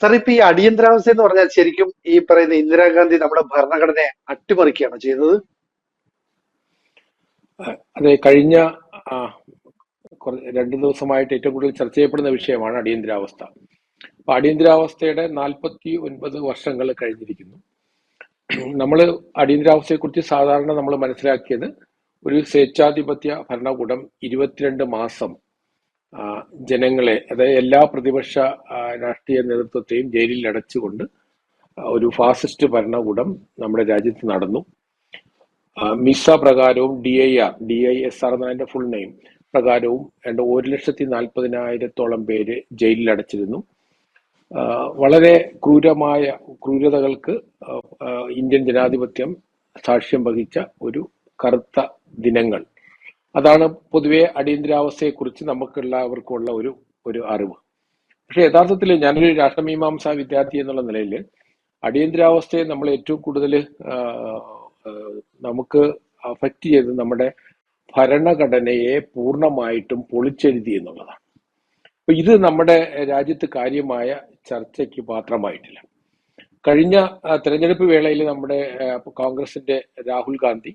Sir ഇപ്പൊ ഈ അടിയന്തരാവസ്ഥ എന്ന് പറഞ്ഞാൽ ശരിക്കും ഈ പറയുന്ന ഇന്ദിരാഗാന്ധി നമ്മുടെ ഭരണഘടനയെ അട്ടിമറിക്കുകയാണ് ചെയ്തത്? അതെ കഴിഞ്ഞ രണ്ടു ദിവസമായിട്ട് ഏറ്റവും കൂടുതൽ ചർച്ച ചെയ്യപ്പെടുന്ന വിഷയമാണ് അടിയന്തരാവസ്ഥ. അപ്പൊ അടിയന്തരാവസ്ഥയുടെ നാൽപ്പത്തി ഒൻപത് വർഷങ്ങൾ കഴിഞ്ഞിരിക്കുന്നു. നമ്മൾ അടിയന്തരാവസ്ഥയെക്കുറിച്ച് സാധാരണ നമ്മൾ മനസ്സിലാക്കിയത് ഒരു സ്വേച്ഛാധിപത്യ ഭരണകൂടം ഇരുപത്തിരണ്ട് മാസം ജനങ്ങളെ അതായത് എല്ലാ പ്രതിപക്ഷ രാഷ്ട്രീയ നേതൃത്വത്തെയും ജയിലിൽ അടച്ചുകൊണ്ട് ഒരു ഫാസിസ്റ്റ് ഭരണകൂടം നമ്മുടെ രാജ്യത്ത് നടന്നു. MISA പ്രകാരവും D I R D I S R എന്നതിന്റെ ഫുൾ നെയിം പ്രകാരവും രണ്ട് ഒരു ലക്ഷത്തി നാൽപ്പതിനായിരത്തോളം പേര് ജയിലിൽ അടച്ചിരുന്നു. വളരെ ക്രൂരമായ ക്രൂരതകൾക്ക് ഇന്ത്യൻ ജനാധിപത്യം സാക്ഷ്യം വഹിച്ച ഒരു കറുത്ത ദിനങ്ങൾ. അതാണ് പൊതുവെ അടിയന്തരാവസ്ഥയെക്കുറിച്ച് നമുക്കുള്ളവർക്കുള്ള ഒരു ഒരു അറിവ്. പക്ഷെ യഥാർത്ഥത്തിൽ ഞാനൊരു രാഷ്ട്രമീമാംസ വിദ്യാർത്ഥി എന്നുള്ള നിലയിൽ അടിയന്തരാവസ്ഥയെ നമ്മൾ ഏറ്റവും കൂടുതൽ നമുക്ക് അഫക്റ്റ് ചെയ്ത് നമ്മുടെ ഭരണഘടനയെ പൂർണമായിട്ടും പൊളിച്ചെഴുതി എന്നുള്ളതാണ്. അപ്പൊ ഇത് നമ്മുടെ രാജ്യത്ത് കാര്യമായ ചർച്ചയ്ക്ക് പാത്രമായിട്ടില്ല. കഴിഞ്ഞ തെരഞ്ഞെടുപ്പ് വേളയിൽ നമ്മുടെ കോൺഗ്രസിന്റെ രാഹുൽ ഗാന്ധി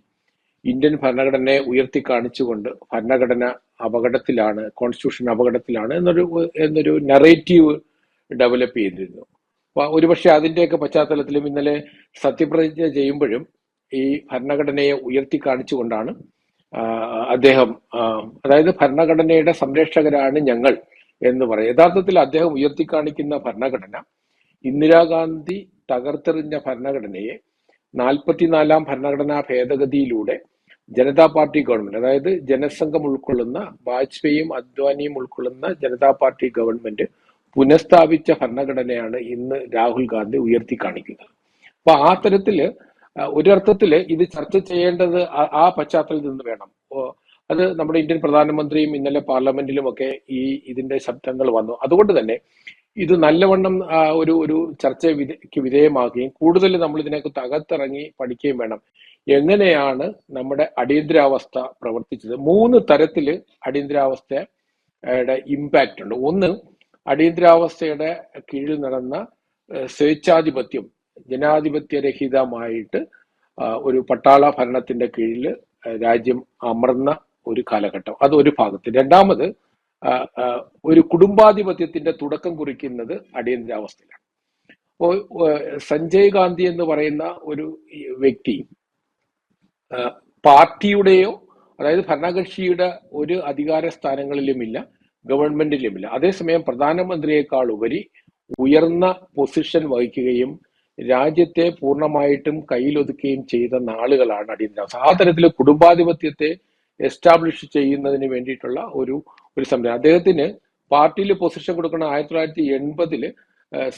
ഇന്ത്യൻ ഭരണഘടനയെ ഉയർത്തി കാണിച്ചുകൊണ്ട് ഭരണഘടന അപകടത്തിലാണ് കോൺസ്റ്റിറ്റ്യൂഷൻ അപകടത്തിലാണ് എന്നൊരു എന്നൊരു നറേറ്റീവ് ഡെവലപ്പ് ചെയ്തിരുന്നു. ഒരുപക്ഷെ അതിന്റെയൊക്കെ പശ്ചാത്തലത്തിലും ഇന്നലെ സത്യപ്രതിജ്ഞ ചെയ്യുമ്പോഴും ഈ ഭരണഘടനയെ ഉയർത്തി കാണിച്ചുകൊണ്ടാണ് അദ്ദേഹം അതായത് ഭരണഘടനയുടെ സംരക്ഷകരാണ് ഞങ്ങൾ എന്ന് പറയും യഥാർത്ഥത്തിൽ അദ്ദേഹം ഉയർത്തി കാണിക്കുന്ന ഭരണഘടന ഇന്ദിരാഗാന്ധി തകർത്തെറിഞ്ഞ ഭരണഘടനയെ നാൽപ്പത്തിനാലാം ഭരണഘടനാ ഭേദഗതിയിലൂടെ ജനതാ പാർട്ടി ഗവൺമെന്റ് അതായത് ജനസംഘം ഉൾക്കൊള്ളുന്ന വാജ്പേയിയും അദ്വാനിയും ഉൾക്കൊള്ളുന്ന ജനതാ പാർട്ടി ഗവൺമെന്റ് പുനഃസ്ഥാപിച്ച ഭരണഘടനയാണ് ഇന്ന് രാഹുൽ ഗാന്ധി ഉയർത്തി കാണിക്കുന്നത്. അപ്പൊ ആ തരത്തിൽ ഒരർത്ഥത്തിൽ ഇത് ചർച്ച ചെയ്യേണ്ടത് ആ- പശ്ചാത്തലത്തിൽ നിന്ന് വേണം. അത് നമ്മുടെ ഇന്ത്യൻ പ്രധാനമന്ത്രിയും ഇന്നലെ പാർലമെന്റിലുമൊക്കെ ഈ ഇതിന്റെ ശബ്ദങ്ങൾ വന്നു. അതുകൊണ്ട് തന്നെ ഇത് നല്ലവണ്ണം ഒരു ഒരു ചർച്ച വിധേയമാകുകയും കൂടുതൽ നമ്മൾ ഇതിനൊക്കെ തകർത്തിറങ്ങി പഠിക്കുകയും വേണം. എങ്ങനെയാണ് നമ്മുടെ അടിയന്തരാവസ്ഥ പ്രവർത്തിച്ചത്? മൂന്ന് തരത്തിൽ അടിയന്തരാവസ്ഥയുടെ ഇമ്പാക്റ്റ് ഉണ്ട്. ഒന്ന് അടിയന്തരാവസ്ഥയുടെ കീഴിൽ നടന്ന സ്വേച്ഛാധിപത്യം ജനാധിപത്യരഹിതമായിട്ട് രഹിതമായിട്ട് ഒരു പട്ടാള ഭരണത്തിന്റെ കീഴിൽ രാജ്യം അമർന്ന ഒരു കാലഘട്ടം. അത് ഒരു ഭാഗത്ത്. രണ്ടാമത് ഒരു കുടുംബാധിപത്യത്തിന്റെ തുടക്കം കുറിക്കുന്നത് അടിയന്തരാവസ്ഥയിലാണ്. സഞ്ജയ് ഗാന്ധി എന്ന് പറയുന്ന ഒരു വ്യക്തി പാർട്ടിയുടെയോ അതായത് ഭരണകക്ഷിയുടെ ഒരു അധികാര സ്ഥാനങ്ങളിലുമില്ല ഗവൺമെന്റിലുമില്ല. അതേസമയം പ്രധാനമന്ത്രിയേക്കാൾ ഉപരി ഉയർന്ന പൊസിഷൻ വഹിക്കുകയും രാജ്യത്തെ പൂർണമായിട്ടും കയ്യിലൊതുക്കുകയും ചെയ്ത നാളുകളാണ് അടിയന്തരാവസ്ഥ. ആ തരത്തിൽ കുടുംബാധിപത്യത്തെ എസ്റ്റാബ്ലിഷ് ചെയ്യുന്നതിന് വേണ്ടിയിട്ടുള്ള ഒരു ഒരു സംരംഭം അദ്ദേഹത്തിന് പാർട്ടിയിൽ പൊസിഷൻ കൊടുക്കുന്ന ആയിരത്തി തൊള്ളായിരത്തി എൺപതിൽ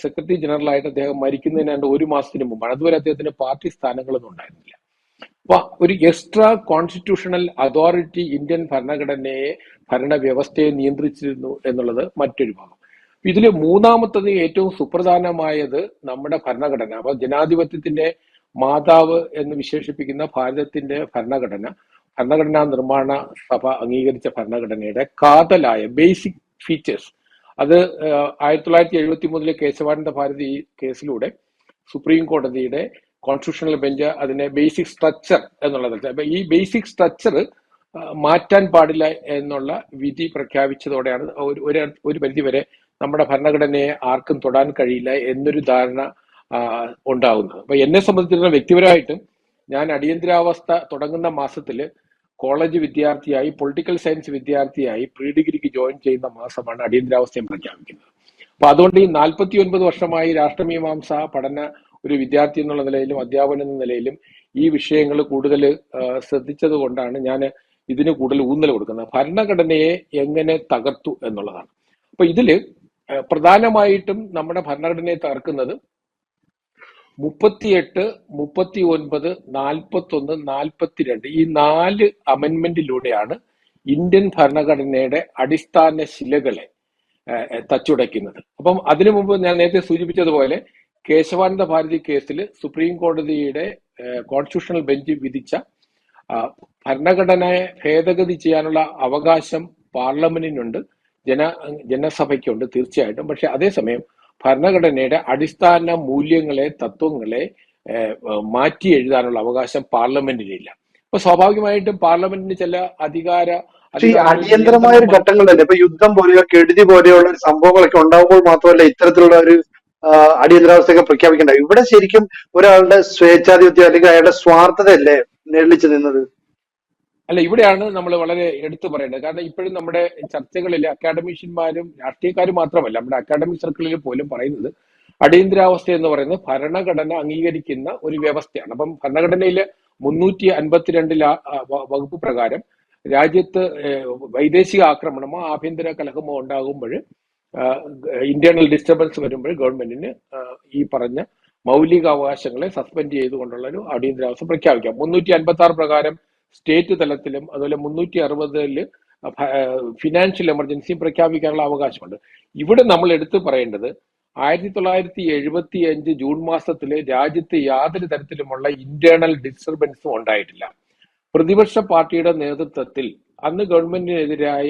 സെക്രട്ടറി ജനറൽ ആയിട്ട് അദ്ദേഹം മരിക്കുന്നതിന് ഒരു മാസത്തിന് മുമ്പാണ്. അതുവരെ അദ്ദേഹത്തിന് പാർട്ടി സ്ഥാനങ്ങളൊന്നും ഉണ്ടായിരുന്നില്ല. ഒരു എക്സ്ട്രാ കോൺസ്റ്റിറ്റ്യൂഷണൽ അതോറിറ്റി ഇന്ത്യൻ ഭരണഘടനയെ ഭരണവ്യവസ്ഥയെ നിയന്ത്രിച്ചിരുന്നു എന്നുള്ളത് മറ്റൊരു ഭാഗം. ഇതിൽ മൂന്നാമത്തത് ഏറ്റവും സുപ്രധാനമായത് നമ്മുടെ ഭരണഘടന അപ്പൊ ജനാധിപത്യത്തിന്റെ മാതാവ് എന്ന് വിശേഷിപ്പിക്കുന്ന ഭാരതത്തിന്റെ ഭരണഘടന ഭരണഘടനാ നിർമ്മാണ സഭ അംഗീകരിച്ച ഭരണഘടനയുടെ കാതലായ ബേസിക് ഫീച്ചേഴ്സ് അത് ആയിരത്തി തൊള്ളായിരത്തി എഴുപത്തി മൂന്നിലെ കേശവാനന്ദ ഭാരതി കേസിലൂടെ സുപ്രീം കോടതിയുടെ കോൺസ്റ്റിറ്റ്യൂഷണൽ ബെഞ്ച് അതിനെ ബേസിക് സ്ട്രക്ചർ എന്നുള്ളത് അപ്പൊ ഈ ബേസിക് സ്ട്രക്ചർ മാറ്റാൻ പാടില്ല എന്നുള്ള വിധി പ്രഖ്യാപിച്ചതോടെയാണ് ഒരു ഒരു പരിധിവരെ നമ്മുടെ ഭരണഘടനയെ ആർക്കും തൊടാൻ കഴിയില്ല എന്നൊരു ധാരണ ഉണ്ടാകുന്നത് അപ്പൊ എന്നെ സംബന്ധിച്ചിടത്തോളം വ്യക്തിപരമായിട്ടും ഞാൻ അടിയന്തരാവസ്ഥ തുടങ്ങുന്ന മാസത്തിൽ കോളേജ് വിദ്യാർത്ഥിയായി പൊളിറ്റിക്കൽ സയൻസ് വിദ്യാർത്ഥിയായി പ്രീ ഡിഗ്രിക്ക് ജോയിൻ ചെയ്യുന്ന മാസമാണ് അടിയന്തരാവസ്ഥയും പ്രഖ്യാപിക്കുന്നത്. അപ്പൊ അതുകൊണ്ട് ഈ നാൽപ്പത്തി ഒൻപത് വർഷമായി രാഷ്ട്രമീമാംസ പഠന ഒരു വിദ്യാർത്ഥി എന്നുള്ള നിലയിലും അധ്യാപകൻ എന്ന നിലയിലും ഈ വിഷയങ്ങൾ കൂടുതൽ ശ്രദ്ധിച്ചത് കൊണ്ടാണ് ഞാൻ ഇതിന് കൂടുതൽ ഊന്നൽ കൊടുക്കുന്നത്. ഭരണഘടനയെ എങ്ങനെ തകർത്തു എന്നുള്ളതാണ്. അപ്പൊ ഇതിൽ പ്രധാനമായിട്ടും നമ്മുടെ ഭരണഘടനയെ തകർക്കുന്നത് മുപ്പത്തിയെട്ട് മുപ്പത്തി ഒൻപത് നാൽപ്പത്തി ഒന്ന് നാൽപ്പത്തിരണ്ട് ഈ നാല് അമെന്മെന്റിലൂടെയാണ് ഇന്ത്യൻ ഭരണഘടനയുടെ അടിസ്ഥാന ശിലകളെ തച്ചുടയ്ക്കുന്നത്. അപ്പം അതിനു മുമ്പ് ഞാൻ നേരത്തെ സൂചിപ്പിച്ചതുപോലെ കേശവാനന്ദ ഭാരതി കേസിൽ സുപ്രീം കോടതിയുടെ കോൺസ്റ്റിറ്റ്യൂഷണൽ ബെഞ്ച് വിധിച്ച ഭരണഘടനയെ ഭേദഗതി ചെയ്യാനുള്ള അവകാശം പാർലമെന്റിനുണ്ട് ജന ജനസഭയ്ക്കുണ്ട് തീർച്ചയായിട്ടും. പക്ഷെ അതേസമയം ഭരണഘടനയുടെ അടിസ്ഥാന മൂല്യങ്ങളെ തത്വങ്ങളെ മാറ്റി എഴുതാനുള്ള അവകാശം പാർലമെന്റിനില്ല. അപ്പൊ സ്വാഭാവികമായിട്ടും പാർലമെന്റിന് ചില അധികാര അടിയന്തരമായ ഒരു നിയന്ത്രണം ഘട്ടങ്ങളല്ലേ ഇപ്പൊ യുദ്ധം പോലെയോ കെടുതി പോലെയുള്ള സംഭവങ്ങളൊക്കെ ഉണ്ടാകുമ്പോൾ മാത്രമല്ല ഇത്തരത്തിലുള്ള ഒരു അടിയന്തരാവസ്ഥയൊക്കെ പ്രഖ്യാപിക്കേണ്ട ഇവിടെ ശരിക്കും ഒരാളുടെ സ്വേച്ഛാധിപത്യം അല്ലെങ്കിൽ അയാളുടെ സ്വാർത്ഥതയല്ലേ നേളിച്ചു നിന്നത്? അല്ല ഇവിടെയാണ് നമ്മൾ വളരെ എടുത്തു പറയേണ്ടത്. കാരണം ഇപ്പോഴും നമ്മുടെ ചർച്ചകളിൽ അക്കാഡമീഷ്യന്മാരും രാഷ്ട്രീയക്കാരും മാത്രമല്ല നമ്മുടെ അക്കാഡമിക് സർക്കിളിൽ പോലും പറയുന്നത് അടിയന്തരാവസ്ഥ എന്ന് പറയുന്നത് ഭരണഘടന അംഗീകരിക്കുന്ന ഒരു വ്യവസ്ഥയാണ്. അപ്പം ഭരണഘടനയിലെ മുന്നൂറ്റി അൻപത്തിരണ്ടിൽ വകുപ്പ് പ്രകാരം രാജ്യത്ത് വൈദേശിക ആക്രമണമോ ആഭ്യന്തര കലഹമോ ഉണ്ടാകുമ്പോൾ ഇന്റേണൽ ഡിസ്റ്റർബൻസ് വരുമ്പോൾ ഗവൺമെന്റിന് ഈ പറഞ്ഞ മൗലിക അവകാശങ്ങളെ സസ്പെൻഡ് ചെയ്തുകൊണ്ടുള്ള ഒരു അടിയന്തരാവസ്ഥ പ്രഖ്യാപിക്കാം. മുന്നൂറ്റി അൻപത്തി ആറ് പ്രകാരം സ്റ്റേറ്റ് തലത്തിലും അതുപോലെ മുന്നൂറ്റി അറുപതിൽ ഫിനാൻഷ്യൽ എമർജൻസിയും പ്രഖ്യാപിക്കാനുള്ള അവകാശമുണ്ട്. ഇവിടെ നമ്മൾ എടുത്തു പറയേണ്ടത് ആയിരത്തി തൊള്ളായിരത്തി എഴുപത്തി അഞ്ച് ജൂൺ മാസത്തിൽ രാജ്യത്ത് യാതൊരു തരത്തിലുമുള്ള ഇന്റേണൽ ഡിസ്റ്റർബൻസും ഉണ്ടായിട്ടില്ല. പ്രതിപക്ഷ പാർട്ടിയുടെ നേതൃത്വത്തിൽ അന്ന് ഗവൺമെന്റിനെതിരായ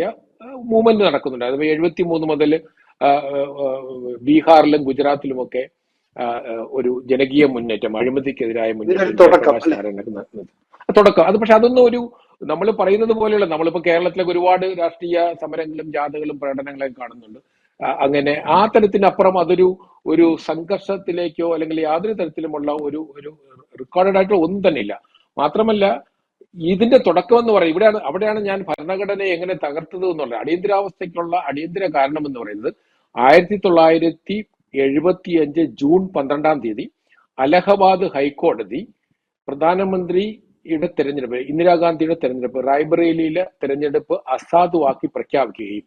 മൂവ്മെന്റ് നടക്കുന്നുണ്ട്. അത് എഴുപത്തി മൂന്ന് മുതൽ ബീഹാറിലും ഗുജറാത്തിലുമൊക്കെ ആ, ആ, ഒരു ജനകീയ മുന്നേറ്റം അഴിമതിക്കെതിരായ മുന്നേറ്റം തുടക്കം അത് പക്ഷെ അതൊന്നും ഒരു നമ്മൾ പറയുന്നത് പോലെയുള്ള നമ്മളിപ്പോ കേരളത്തിലൊക്കെ ഒരുപാട് രാഷ്ട്രീയ സമരങ്ങളും ജാഥകളും പ്രകടനങ്ങളും കാണുന്നുണ്ട്. അങ്ങനെ ആ തരത്തിനപ്പുറം അതൊരു ഒരു സംഘർഷത്തിലേക്കോ അല്ലെങ്കിൽ യാതൊരു തരത്തിലുമുള്ള ഒരു ഒരു റെക്കോർഡഡ് ആയിട്ടുള്ള ഒന്നും തന്നെ ഇല്ല മാത്രമല്ല ഇതിന്റെ തുടക്കം എന്ന് പറയും ഇവിടെയാണ് അവിടെയാണ് ഞാൻ ഭരണഘടനയെ എങ്ങനെ തകർത്തത് എന്നുള്ളത് അടിയന്തരാവസ്ഥയ്ക്കുള്ള അടിയന്തര കാരണം എന്ന് പറയുന്നത് ആയിരത്തി തൊള്ളായിരത്തി എഴുപത്തി അഞ്ച് ജൂൺ പന്ത്രണ്ടാം തീയതി അലഹബാദ് ഹൈക്കോടതി പ്രധാനമന്ത്രിയുടെ തെരഞ്ഞെടുപ്പ് ഇന്ദിരാഗാന്ധിയുടെ തെരഞ്ഞെടുപ്പ് റായ്ബറേലിയിലെ തെരഞ്ഞെടുപ്പ് അസാധുവാക്കി പ്രഖ്യാപിക്കുകയും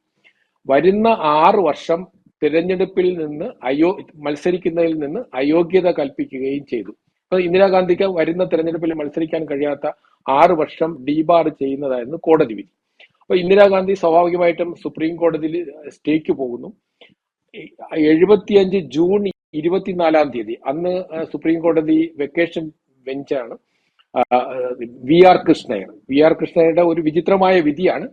വരുന്ന ആറ് വർഷം തിരഞ്ഞെടുപ്പിൽ നിന്ന് അയോ മത്സരിക്കുന്നതിൽ നിന്ന് അയോഗ്യത കൽപ്പിക്കുകയും ചെയ്തു. അപ്പൊ ഇന്ദിരാഗാന്ധിക്ക് വരുന്ന തിരഞ്ഞെടുപ്പിൽ മത്സരിക്കാൻ കഴിയാത്ത ആറ് വർഷം ഡീബാർ ചെയ്യുന്നതായിരുന്നു കോടതി വിധി. അപ്പൊ ഇന്ദിരാഗാന്ധി സ്വാഭാവികമായിട്ടും സുപ്രീം കോടതിയിൽ സ്റ്റേക്ക് പോകുന്നു. എഴുപത്തിയഞ്ച് ജൂൺ ഇരുപത്തിനാലാം തീയതി അന്ന് സുപ്രീം കോടതി വെക്കേഷൻ ബെഞ്ചാണ് V R Krishna Iyer. V R കൃഷ്ണയുടെ ഒരു വിചിത്രമായ വിധിയാണ്.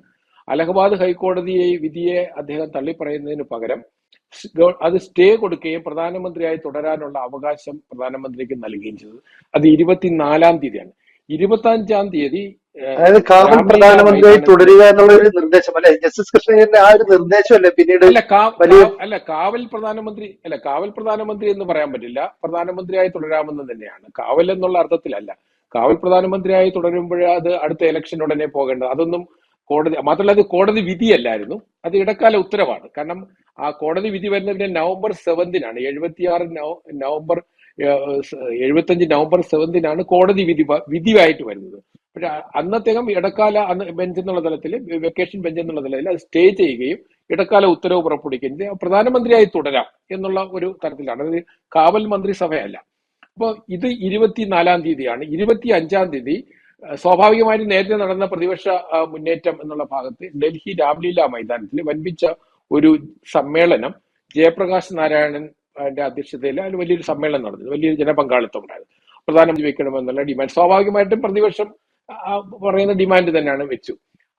അലഹബാദ് ഹൈക്കോടതിയെ വിധിയെ അദ്ദേഹം തള്ളിപ്പറയുന്നതിന് പകരം അത് സ്റ്റേ കൊടുക്കുകയും പ്രധാനമന്ത്രിയായി തുടരാനുള്ള അവകാശം പ്രധാനമന്ത്രിക്ക് നൽകുകയും ചെയ്തത്. അത് ഇരുപത്തിനാലാം തീയതിയാണ്. ഇരുപത്തി അഞ്ചാം തീയതി അതായത് കാവൽ പ്രധാനമന്ത്രിയായി തുടരുക എന്നുള്ള ഒരു നിർദ്ദേശം. അല്ലെ? ജസ്റ്റിസ് കൃഷ്ണയ്യന്റെ ആ ഒരു നിർദ്ദേശമല്ലേ പിന്നീട് അല്ല കാവൽ പ്രധാനമന്ത്രി അല്ല കാവൽ പ്രധാനമന്ത്രി എന്ന് പറയാൻ പറ്റില്ല. പ്രധാനമന്ത്രിയായി തുടരാമെന്ന് തന്നെയാണ്. കാവൽ എന്നുള്ള അർത്ഥത്തിലല്ല. കാവൽ പ്രധാനമന്ത്രിയായി തുടരുമ്പോൾ അത് അടുത്ത ഇലക്ഷൻ ഉടനെ പോകേണ്ടത്. അതൊന്നും കോടതി മാത്രമല്ല അത് കോടതി വിധിയല്ലായിരുന്നു. അത് ഇടക്കാല ഉത്തരവാണ്. കാരണം ആ കോടതി വിധി വരുന്നതിന്റെ നവംബർ സെവന്തിനാണ് എഴുപത്തിയാറ് നവ- നവംബർ എഴുപത്തഞ്ച് നവംബർ സെവന്തിനാണ് കോടതി വിധി വിധിയായിട്ട് വരുന്നത്. പക്ഷെ അന്നത്തേക്കും ഇടക്കാല ബെഞ്ച് എന്നുള്ള തലത്തിൽ വെക്കേഷൻ ബെഞ്ച് എന്നുള്ള തലത്തിൽ അത് സ്റ്റേ ചെയ്യുകയും ഇടക്കാല ഉത്തരവ് പുറപ്പെടുവിക്കുകയും പ്രധാനമന്ത്രിയായി തുടരാം എന്നുള്ള ഒരു തരത്തിലാണ്. അത് കാവൽ മന്ത്രിസഭയല്ല അപ്പോൾ ഇത് ഇരുപത്തിനാലാം തീയതിയാണ്. ഇരുപത്തി അഞ്ചാം തീയതി സ്വാഭാവികമായും നേരത്തെ നടന്ന പ്രതിപക്ഷ മുന്നേറ്റം എന്നുള്ള ഭാഗത്ത് ഡൽഹി രാംലീല മൈതാനത്തിൽ വൻപിച്ച ഒരു സമ്മേളനം ജയപ്രകാശ് നാരായണൻ ന്റെ അധ്യക്ഷതയിൽ അതിൽ വലിയൊരു സമ്മേളനം നടന്നു. വലിയൊരു ജനപങ്കാളിത്തം ഉണ്ടായിരുന്നു. പ്രധാനമന്ത്രി വെക്കണമെന്നുള്ള ഡിമാൻഡ് സ്വാഭാവികമായിട്ടും പ്രതിപക്ഷം പറയുന്ന ഡിമാൻഡ് തന്നെയാണ് വെച്ചു.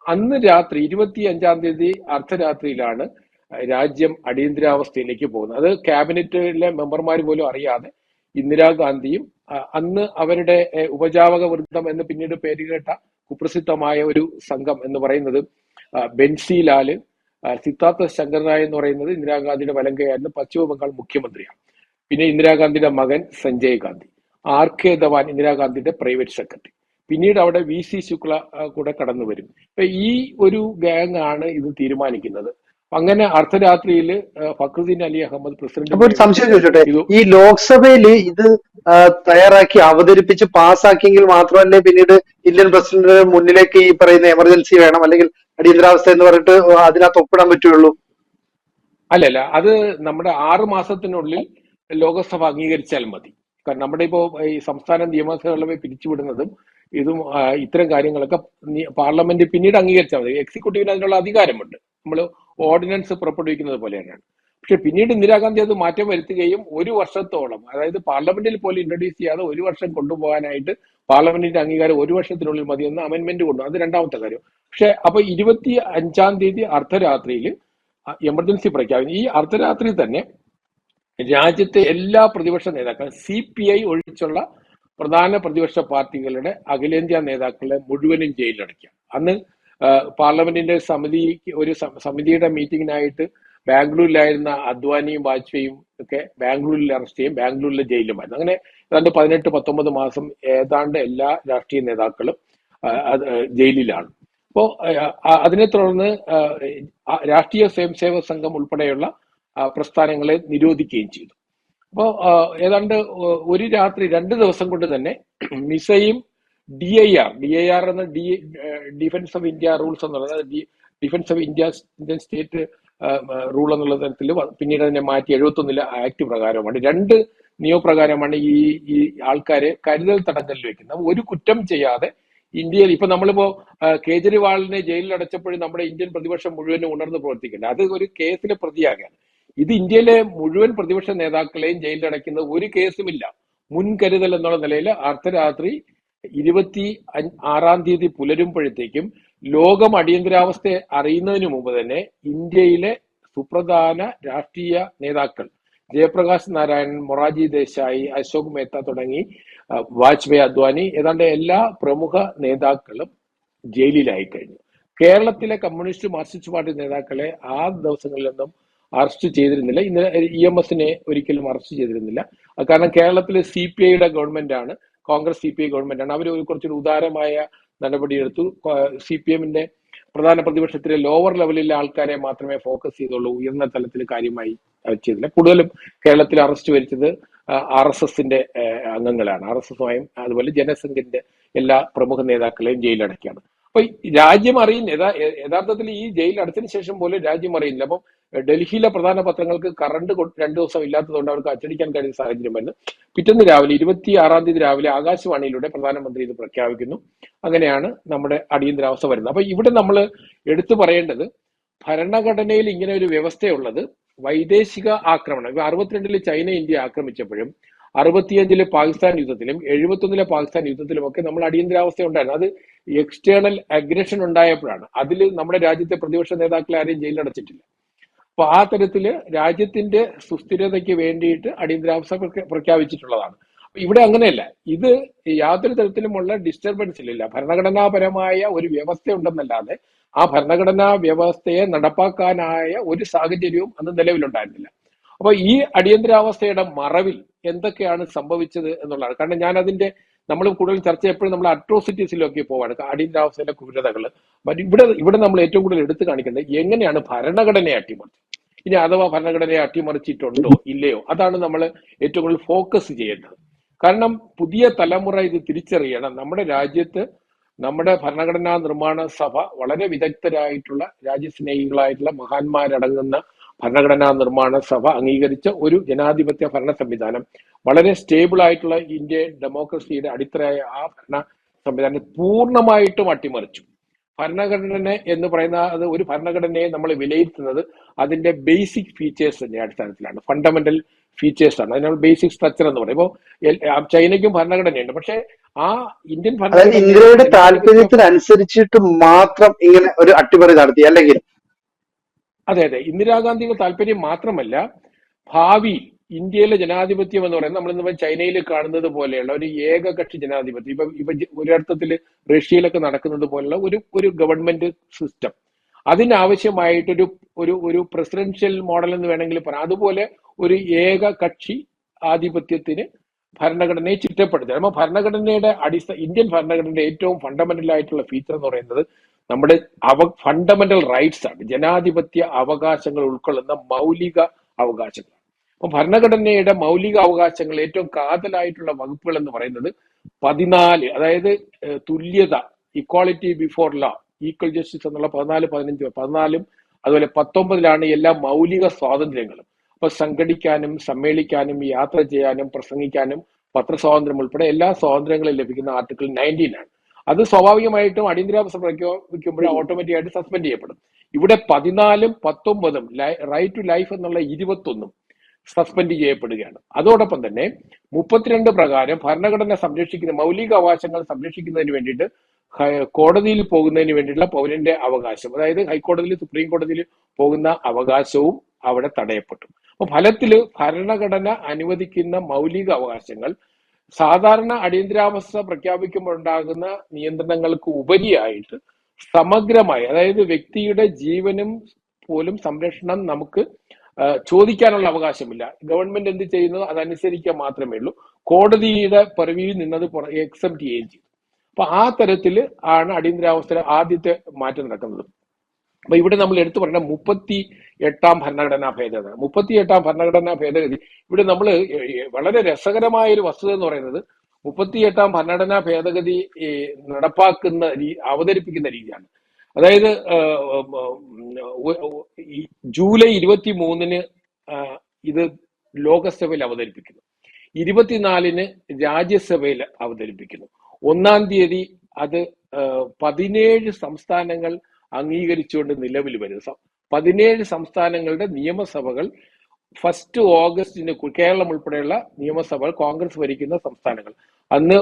അന്ന് രാത്രി ഇരുപത്തി അഞ്ചാം തീയതി അർദ്ധരാത്രിയിലാണ് രാജ്യം അടിയന്തരാവസ്ഥയിലേക്ക് പോകുന്നത്. അത് ക്യാബിനറ്റിലെ മെമ്പർമാർ പോലും അറിയാതെ ഇന്ദിരാഗാന്ധിയും അന്ന് അവരുടെ ഉപജാവക വൃന്ദം എന്ന് പിന്നീട് പേരുകേട്ട കുപ്രസിദ്ധമായ ഒരു സംഘം എന്ന് പറയുന്നത് ബെൻസി ലാൽ ആ, ശങ്കർ റായ് എന്ന് പറയുന്നത് ഇന്ദിരാഗാന്ധിയുടെ വലങ്കയായിരുന്നു പശ്ചിമ ബംഗാൾ മുഖ്യമന്ത്രിയാണ്. പിന്നെ ഇന്ദിരാഗാന്ധിയുടെ മകൻ സഞ്ജയ് ഗാന്ധി ആർ കെ ധവാൻ ഇന്ദിരാഗാന്ധിയുടെ പ്രൈവറ്റ് സെക്രട്ടറി. പിന്നീട് അവിടെ വി സി ശുക്ല കൂടെ കടന്നു വരും. അപ്പൊ ഈ ഒരു ഗാങ് ആണ് ഇത് തീരുമാനിക്കുന്നത്. അങ്ങനെ അർദ്ധരാത്രിയിൽ ഫക്രുദ്ദീൻ അലി അഹമ്മദ് പ്രസിഡന്റ് ഒരു സംശയം ചോദിച്ചോട്ടെ? ഈ ലോക്സഭയിൽ ഇത് തയ്യാറാക്കി അവതരിപ്പിച്ച് പാസ്സാക്കിയെങ്കിൽ മാത്രമല്ലേ പിന്നീട് ഇന്ത്യൻ പ്രസിഡന്റിന് മുന്നിലേക്ക് ഈ പറയുന്ന എമർജൻസി വേണം? അല്ലെങ്കിൽ അടിയന്തരാവസ്ഥ എന്ന് പറഞ്ഞിട്ട് അതിനകത്ത് ഒപ്പിടാൻ പറ്റുള്ളൂ അല്ലല്ല അത് നമ്മുടെ ആറു മാസത്തിനുള്ളിൽ ലോകസഭ അംഗീകരിച്ചാൽ മതി. കാരണം നമ്മുടെ ഇപ്പോ ഈ സംസ്ഥാന നിയമസഭകളെ പിരിച്ചുവിടുന്നതും ഇതും ഇത്തരം കാര്യങ്ങളൊക്കെ പാർലമെന്റ് പിന്നീട് അംഗീകരിച്ചാൽ മതി. എക്സിക്യൂട്ടീവിന് അതിനുള്ള അധികാരമുണ്ട്. നമ്മൾ ഓർഡിനൻസ് പുറപ്പെടുവിക്കുന്നത് പോലെ തന്നെയാണ് പക്ഷെ പിന്നീട് ഇന്ദിരാഗാന്ധി അത് മാറ്റം വരുത്തുകയും ഒരു വർഷത്തോളം അതായത് പാർലമെന്റിൽ പോലും ഇൻട്രൊഡ്യൂസ് ചെയ്യാതെ ഒരു വർഷം കൊണ്ടുപോകാനായിട്ട് പാർലമെന്റിന്റെ അംഗീകാരം ഒരു വർഷത്തിനുള്ളിൽ മതി എന്ന് അമെന്റ്മെന്റ് കൊണ്ടു അത് രണ്ടാമത്തെ കാര്യം. പക്ഷെ അപ്പൊ ഇരുപത്തി അഞ്ചാം തീയതി അർദ്ധരാത്രിയിൽ എമർജൻസി പ്രഖ്യാപിച്ചു ഈ അർദ്ധരാത്രി തന്നെ രാജ്യത്തെ എല്ലാ പ്രതിപക്ഷ നേതാക്കളും സി പി ഐ ഒഴിച്ചുള്ള പ്രധാന പ്രതിപക്ഷ പാർട്ടികളുടെ അഖിലേന്ത്യാ നേതാക്കളെ മുഴുവനും ജയിലിലടയ്ക്കുക. അന്ന് പാർലമെന്റിന്റെ സമിതി ഒരു സമിതിയുടെ മീറ്റിംഗിനായിട്ട് ബാംഗ്ലൂരിലായിരുന്ന അദ്വാനിയും വാജ്പേയും ഒക്കെ ബാംഗ്ലൂരിൽ അറസ്റ്റ് ചെയ്യും. ബാംഗ്ലൂരിലെ ജയിലുമായിരുന്നു. അങ്ങനെ ഏതാണ്ട് പതിനെട്ട് പത്തൊമ്പത് മാസം ഏതാണ്ട് എല്ലാ രാഷ്ട്രീയ നേതാക്കളും ജയിലിലാണ്. അപ്പോ അതിനെ തുടർന്ന് രാഷ്ട്രീയ സ്വയംസേവക സംഘം ഉൾപ്പെടെയുള്ള പ്രസ്ഥാനങ്ങളെ നിരോധിക്കുകയും ചെയ്തു. അപ്പോ ഏതാണ്ട് ഒരു രാത്രി രണ്ട് ദിവസം കൊണ്ട് തന്നെ മിസയും D I R D I R എന്ന D defence of India rules എന്ന് പറയുന്നത് defence of India state rule എന്നുള്ള തരത്തിൽ പിന്നീട് അതിനെ മാറ്റി എഴുപത്തൊന്നിലെ ആക്ട് പ്രകാരമാണ് രണ്ട് നിയമപ്രകാരമാണ് ഈ ഈ ആൾക്കാരെ കരുതൽ തടങ്കലിൽ വെക്കുന്നത്. ഒരു കുറ്റം ചെയ്യാതെ ഇന്ത്യയിൽ ഇപ്പൊ നമ്മളിപ്പോ കേജ്രിവാളിനെ ജയിലിൽ അടച്ചപ്പോഴും നമ്മുടെ ഇന്ത്യൻ പ്രതിപക്ഷം മുഴുവനും ഉണർന്ന് പ്രവർത്തിക്കില്ല അത് ഒരു കേസിലെ പ്രതിയാകാൻ ഇത് ഇന്ത്യയിലെ മുഴുവൻ പ്രതിപക്ഷ നേതാക്കളെയും ജയിലിൽ അടയ്ക്കുന്ന ഒരു കേസുമില്ല. മുൻകരുതൽ എന്നുള്ള നിലയിൽ അർദ്ധരാത്രി ഇരുപത്തി ആറാം തീയതി പുലരുമ്പോഴത്തേക്കും ലോകം അടിയന്തരാവസ്ഥയെ അറിയുന്നതിന് മുമ്പ് തന്നെ ഇന്ത്യയിലെ സുപ്രധാന രാഷ്ട്രീയ നേതാക്കൾ ജയപ്രകാശ് നാരായണൻ മൊറാജി ദേശായി അശോക് മേത്ത തുടങ്ങി വാജ്പേയി അദ്വാനി ഏതാണ്ട് എല്ലാ പ്രമുഖ നേതാക്കളും ജയിലിലായി കഴിഞ്ഞു. കേരളത്തിലെ കമ്മ്യൂണിസ്റ്റ് മാർക്സിസ്റ്റ് പാർട്ടി നേതാക്കളെ ആ ദിവസങ്ങളിലൊന്നും അറസ്റ്റ് ചെയ്തിരുന്നില്ല. ഇന്നലെ ഇ എം എസിനെ ഒരിക്കലും അറസ്റ്റ് ചെയ്തിരുന്നില്ല. കാരണം കേരളത്തിലെ സി പി ഐയുടെ ഗവൺമെന്റ് ആണ് Congress C P I government ആണ് അവർ ഒരു കുറച്ചൊരു ഉദാരമായ നടപടിയെടുത്തു. സി പി എമ്മിന്റെ പ്രധാന പ്രതിപക്ഷത്തിലെ ലോവർ ലെവലിലെ ആൾക്കാരെ മാത്രമേ ഫോക്കസ് ചെയ്തുള്ളൂ. ഉയർന്ന തലത്തിൽ കാര്യമായി ചെയ്തില്ല. കൂടുതലും കേരളത്തിൽ അറസ്റ്റ് വരിച്ചത് ആർ എസ് എസിന്റെ അംഗങ്ങളാണ്. ആർ എസ് എസുമായും അതുപോലെ ജനസംഘിന്റെ എല്ലാ പ്രമുഖ നേതാക്കളെയും ജയിലടക്കിയാണ്. അപ്പൊ രാജ്യം അറിയുന്ന യഥാർത്ഥത്തിൽ ഈ ജയിൽ അടച്ചതിന് ശേഷം പോലും രാജ്യം അറിയുന്നില്ല. അപ്പം ഡൽഹിയിലെ പ്രധാന പത്രങ്ങൾക്ക് കറണ്ട് രണ്ടു ദിവസം ഇല്ലാത്തതുകൊണ്ട് അവർക്ക് അച്ചടിക്കാൻ കഴിയുന്ന സാഹചര്യം വരുന്നു പിറ്റേന്ന് രാവിലെ ഇരുപത്തി ആറാം തീയതി രാവിലെ ആകാശവാണിയിലൂടെ പ്രധാനമന്ത്രി ഇത് പ്രഖ്യാപിക്കുന്നു. അങ്ങനെയാണ് നമ്മുടെ അടിയന്തരാവസ്ഥ വരുന്നത്. അപ്പൊ ഇവിടെ നമ്മൾ എടുത്തു പറയേണ്ടത് ഭരണഘടനയിൽ ഇങ്ങനെ ഒരു വ്യവസ്ഥയുള്ളത് വൈദേശിക ആക്രമണം. ഇപ്പൊ അറുപത്തിരണ്ടിൽ ചൈന ഇന്ത്യ ആക്രമിച്ചപ്പോഴും അറുപത്തിയഞ്ചിലെ പാകിസ്ഥാൻ യുദ്ധത്തിലും എഴുപത്തൊന്നിലെ പാകിസ്ഥാൻ യുദ്ധത്തിലും ഒക്കെ നമ്മൾ അടിയന്തരാവസ്ഥ ഉണ്ടായിരുന്നു. അത് എക്സ്റ്റേണൽ അഗ്രഷൻ ഉണ്ടായപ്പോഴാണ്. അതിൽ നമ്മുടെ രാജ്യത്തെ പ്രതിപക്ഷ നേതാക്കളെ ആരെയും ജയിലിലടച്ചിട്ടില്ല. അപ്പൊ ആ തരത്തിൽ രാജ്യത്തിന്റെ സുസ്ഥിരതയ്ക്ക് വേണ്ടിയിട്ട് അടിയന്തരാവസ്ഥ പ്രഖ്യാപിച്ചിട്ടുള്ളതാണ്. ഇവിടെ അങ്ങനെയല്ല. ഇത് യാതൊരു തരത്തിലുമുള്ള ഡിസ്റ്റർബൻസ് ഇല്ല ഭരണഘടനാപരമായ ഒരു വ്യവസ്ഥ ഉണ്ടെന്നല്ലാതെ ആ ഭരണഘടനാ വ്യവസ്ഥയെ നടപ്പാക്കാനായ ഒരു സാഹചര്യവും അന്ന് നിലവിലുണ്ടായിരുന്നില്ല. അപ്പൊ ഈ അടിയന്തരാവസ്ഥയുടെ മറവിൽ എന്തൊക്കെയാണ് സംഭവിച്ചത് എന്നുള്ളതാണ്. കാരണം ഞാൻ അതിന്റെ നമ്മൾ കൂടുതൽ ചർച്ച എപ്പോഴും നമ്മൾ അട്രോസിറ്റീസിലൊക്കെ പോവാണ്. അടിയന്തരാവസ്ഥയിലെ ക്രൂരതകൾ ഇവിടെ ഇവിടെ നമ്മൾ ഏറ്റവും കൂടുതൽ എടുത്തു കാണിക്കേണ്ടത് എങ്ങനെയാണ് ഭരണഘടനയെ അട്ടിമറിച്ചത്? ഇനി അഥവാ ഭരണഘടനയെ അട്ടിമറിച്ചിട്ടുണ്ടോ ഇല്ലയോ? അതാണ് നമ്മൾ ഏറ്റവും കൂടുതൽ ഫോക്കസ് ചെയ്യേണ്ടത്. കാരണം പുതിയ തലമുറ ഇത് തിരിച്ചറിയണം. നമ്മുടെ രാജ്യത്ത് നമ്മുടെ ഭരണഘടനാ നിർമ്മാണ സഭ വളരെ വിദഗ്ധരായിട്ടുള്ള രാജ്യസ്നേഹികളായിട്ടുള്ള മഹാന്മാരടങ്ങുന്ന ഭരണഘടനാ നിർമ്മാണ സഭ അംഗീകരിച്ച ഒരു ജനാധിപത്യ ഭരണ സംവിധാനം. വളരെ സ്റ്റേബിൾ ആയിട്ടുള്ള ഇന്ത്യൻ ഡെമോക്രസിയുടെ അടിത്തറയായ ആ ഭരണ സംവിധാനം പൂർണമായിട്ടും അട്ടിമറിച്ചു. ഭരണഘടന എന്ന് പറയുന്ന അത് ഒരു ഭരണഘടനയെ നമ്മൾ വിലയിരുത്തുന്നത് അതിന്റെ ബേസിക് ഫീച്ചേഴ്സിന്റെ അടിസ്ഥാനത്തിലാണ്. ഫണ്ടമെന്റൽ ഫീച്ചേഴ്സ് ആണ്. അതിനാണ് ബേസിക് സ്ട്രക്ചർ എന്ന് പറയും. ഇപ്പോൾ ചൈനയ്ക്കും ഭരണഘടനയുണ്ട്. പക്ഷെ ആ ഇന്ത്യൻ ഭരണഘടന ഇന്ത്യയുടെ താല്പര്യത്തിനനുസരിച്ചിട്ട് മാത്രം ഇങ്ങനെ ഒരു അട്ടിമറി നടത്തി. അല്ലെങ്കിൽ അതെ അതെ. ഇന്ദിരാഗാന്ധിയുടെ താല്പര്യം മാത്രമല്ല ഭാവി ഇന്ത്യയിലെ ജനാധിപത്യം എന്ന് പറയുന്നത് നമ്മളിന്നിപ്പോ ചൈനയിൽ കാണുന്നത് പോലെയുള്ള ഒരു ഏകകക്ഷി ജനാധിപത്യം. ഇപ്പൊ ഇപ്പൊ ഒരർത്ഥത്തിൽ റഷ്യയിലൊക്കെ നടക്കുന്നത് പോലെയുള്ള ഒരു ഒരു ഗവൺമെന്റ് സിസ്റ്റം അതിനാവശ്യമായിട്ടൊരു ഒരു ഒരു പ്രസിഡൻഷ്യൽ മോഡൽ എന്ന് വേണമെങ്കിൽ പറയാം. അതുപോലെ ഒരു ഏകകക്ഷി ആധിപത്യത്തിന് ഭരണഘടനയെ ചിട്ടപ്പെടുത്തുക. നമ്മൾ ഭരണഘടനയുടെ അടിസ്ഥാന ഇന്ത്യൻ ഭരണഘടനയുടെ ഏറ്റവും ഫണ്ടമെന്റൽ ആയിട്ടുള്ള ഫീച്ചർ എന്ന് പറയുന്നത് നമ്മുടെ അവ ഫണ്ടമെന്റൽ റൈറ്റ്സ് ആണ്. ജനാധിപത്യ അവകാശങ്ങൾ ഉൾക്കൊള്ളുന്ന മൗലിക അവകാശങ്ങൾ. അപ്പൊ ഭരണഘടനയുടെ മൗലിക അവകാശങ്ങൾ ഏറ്റവും കാതലായിട്ടുള്ള വകുപ്പുകൾ എന്ന് പറയുന്നത് പതിനാല് അതായത് തുല്യത equality before law equal justice എന്നുള്ള പതിനാല് പതിനഞ്ച് പതിനാലും അതുപോലെ പത്തൊമ്പതിലാണ് എല്ലാ മൗലിക സ്വാതന്ത്ര്യങ്ങളും. അപ്പൊ സംഘടിക്കാനും സമ്മേളിക്കാനും യാത്ര ചെയ്യാനും പ്രസംഗിക്കാനും പത്രസ്വാതന്ത്ര്യം ഉൾപ്പെടെ എല്ലാ സ്വാതന്ത്ര്യങ്ങളും ലഭിക്കുന്ന ആർട്ടിക്കിൾ നയന്റീൻ ആണ്. അത് സ്വാഭാവികമായിട്ടും അടിയന്തരാവസ്ഥ പ്രഖ്യാപിക്കുമ്പോൾ ഓട്ടോമാറ്റിക് ആയിട്ട് സസ്പെൻഡ് ചെയ്യപ്പെടും. ഇവിടെ പതിനാലും പത്തൊമ്പതും റൈറ്റ് ടു ലൈഫ് എന്നുള്ള ഇരുപത്തൊന്നും സസ്പെൻഡ് ചെയ്യപ്പെടുകയാണ്. അതോടൊപ്പം തന്നെ മുപ്പത്തിരണ്ട് പ്രകാരം ഭരണഘടന സംരക്ഷിക്കുന്ന മൗലിക അവകാശങ്ങൾ സംരക്ഷിക്കുന്നതിന് വേണ്ടിയിട്ട് കോടതിയിൽ പോകുന്നതിന് വേണ്ടിയിട്ടുള്ള പൗരന്റെ അവകാശം അതായത് ഹൈക്കോടതിയിൽ സുപ്രീം കോടതിയിൽ പോകുന്ന അവകാശവും അവിടെ തടയപ്പെട്ടു. അപ്പൊ ഫലത്തിൽ ഭരണഘടന അനുവദിക്കുന്ന മൗലിക അവകാശങ്ങൾ സാധാരണ അടിയന്തരാവസ്ഥ പ്രഖ്യാപിക്കുമ്പോഴുണ്ടാകുന്ന നിയന്ത്രണങ്ങൾക്ക് ഉപരിയായിട്ട് സമഗ്രമായി അതായത് വ്യക്തിയുടെ ജീവനും പോലും സംരക്ഷണം നമുക്ക് ചോദിക്കാനുള്ള അവകാശമില്ല. ഗവൺമെന്റ് എന്ത് ചെയ്യുന്നത് അതനുസരിക്കുക മാത്രമേ ഉള്ളൂ. കോടതിയുടെ പിറവിയിൽ നിന്നത് എക്സെപ്റ്റ് ചെയ്യുകയും ചെയ്തു. അപ്പൊ ആ തരത്തിൽ ആണ് അടിയന്തരാവസ്ഥ ആദ്യത്തെ മാറ്റം നടക്കുന്നത്. അപ്പൊ ഇവിടെ നമ്മൾ എടുത്തു പറഞ്ഞ മുപ്പത്തി എട്ടാം ഭരണഘടനാ ഭേദഗതി. മുപ്പത്തി എട്ടാം ഭരണഘടനാ ഭേദഗതി. ഇവിടെ നമ്മൾ വളരെ രസകരമായ ഒരു വസ്തുത എന്ന് പറയുന്നത് മുപ്പത്തി എട്ടാം ഭരണഘടനാ ഭേദഗതി നടപ്പാക്കുന്ന അവതരിപ്പിക്കുന്ന രീതിയാണ്. അതായത് ജൂലൈ ഇരുപത്തി മൂന്നിന് ഇത് ലോകസഭയിൽ അവതരിപ്പിക്കുന്നു. ഇരുപത്തിനാലിന് രാജ്യസഭയിൽ അവതരിപ്പിക്കുന്നു. ഒന്നാം തീയതി അത് പതിനേഴ് സംസ്ഥാനങ്ങൾ അംഗീകരിച്ചുകൊണ്ട് നിലവിൽ സ- പതിനേഴ് സംസ്ഥാനങ്ങളുടെ നിയമസഭകൾ ഫസ്റ്റ് ഓഗസ്റ്റിന് കേരളം ഉൾപ്പെടെയുള്ള നിയമസഭകൾ കോൺഗ്രസ് ഭരിക്കുന്ന സംസ്ഥാനങ്ങൾ. അന്ന്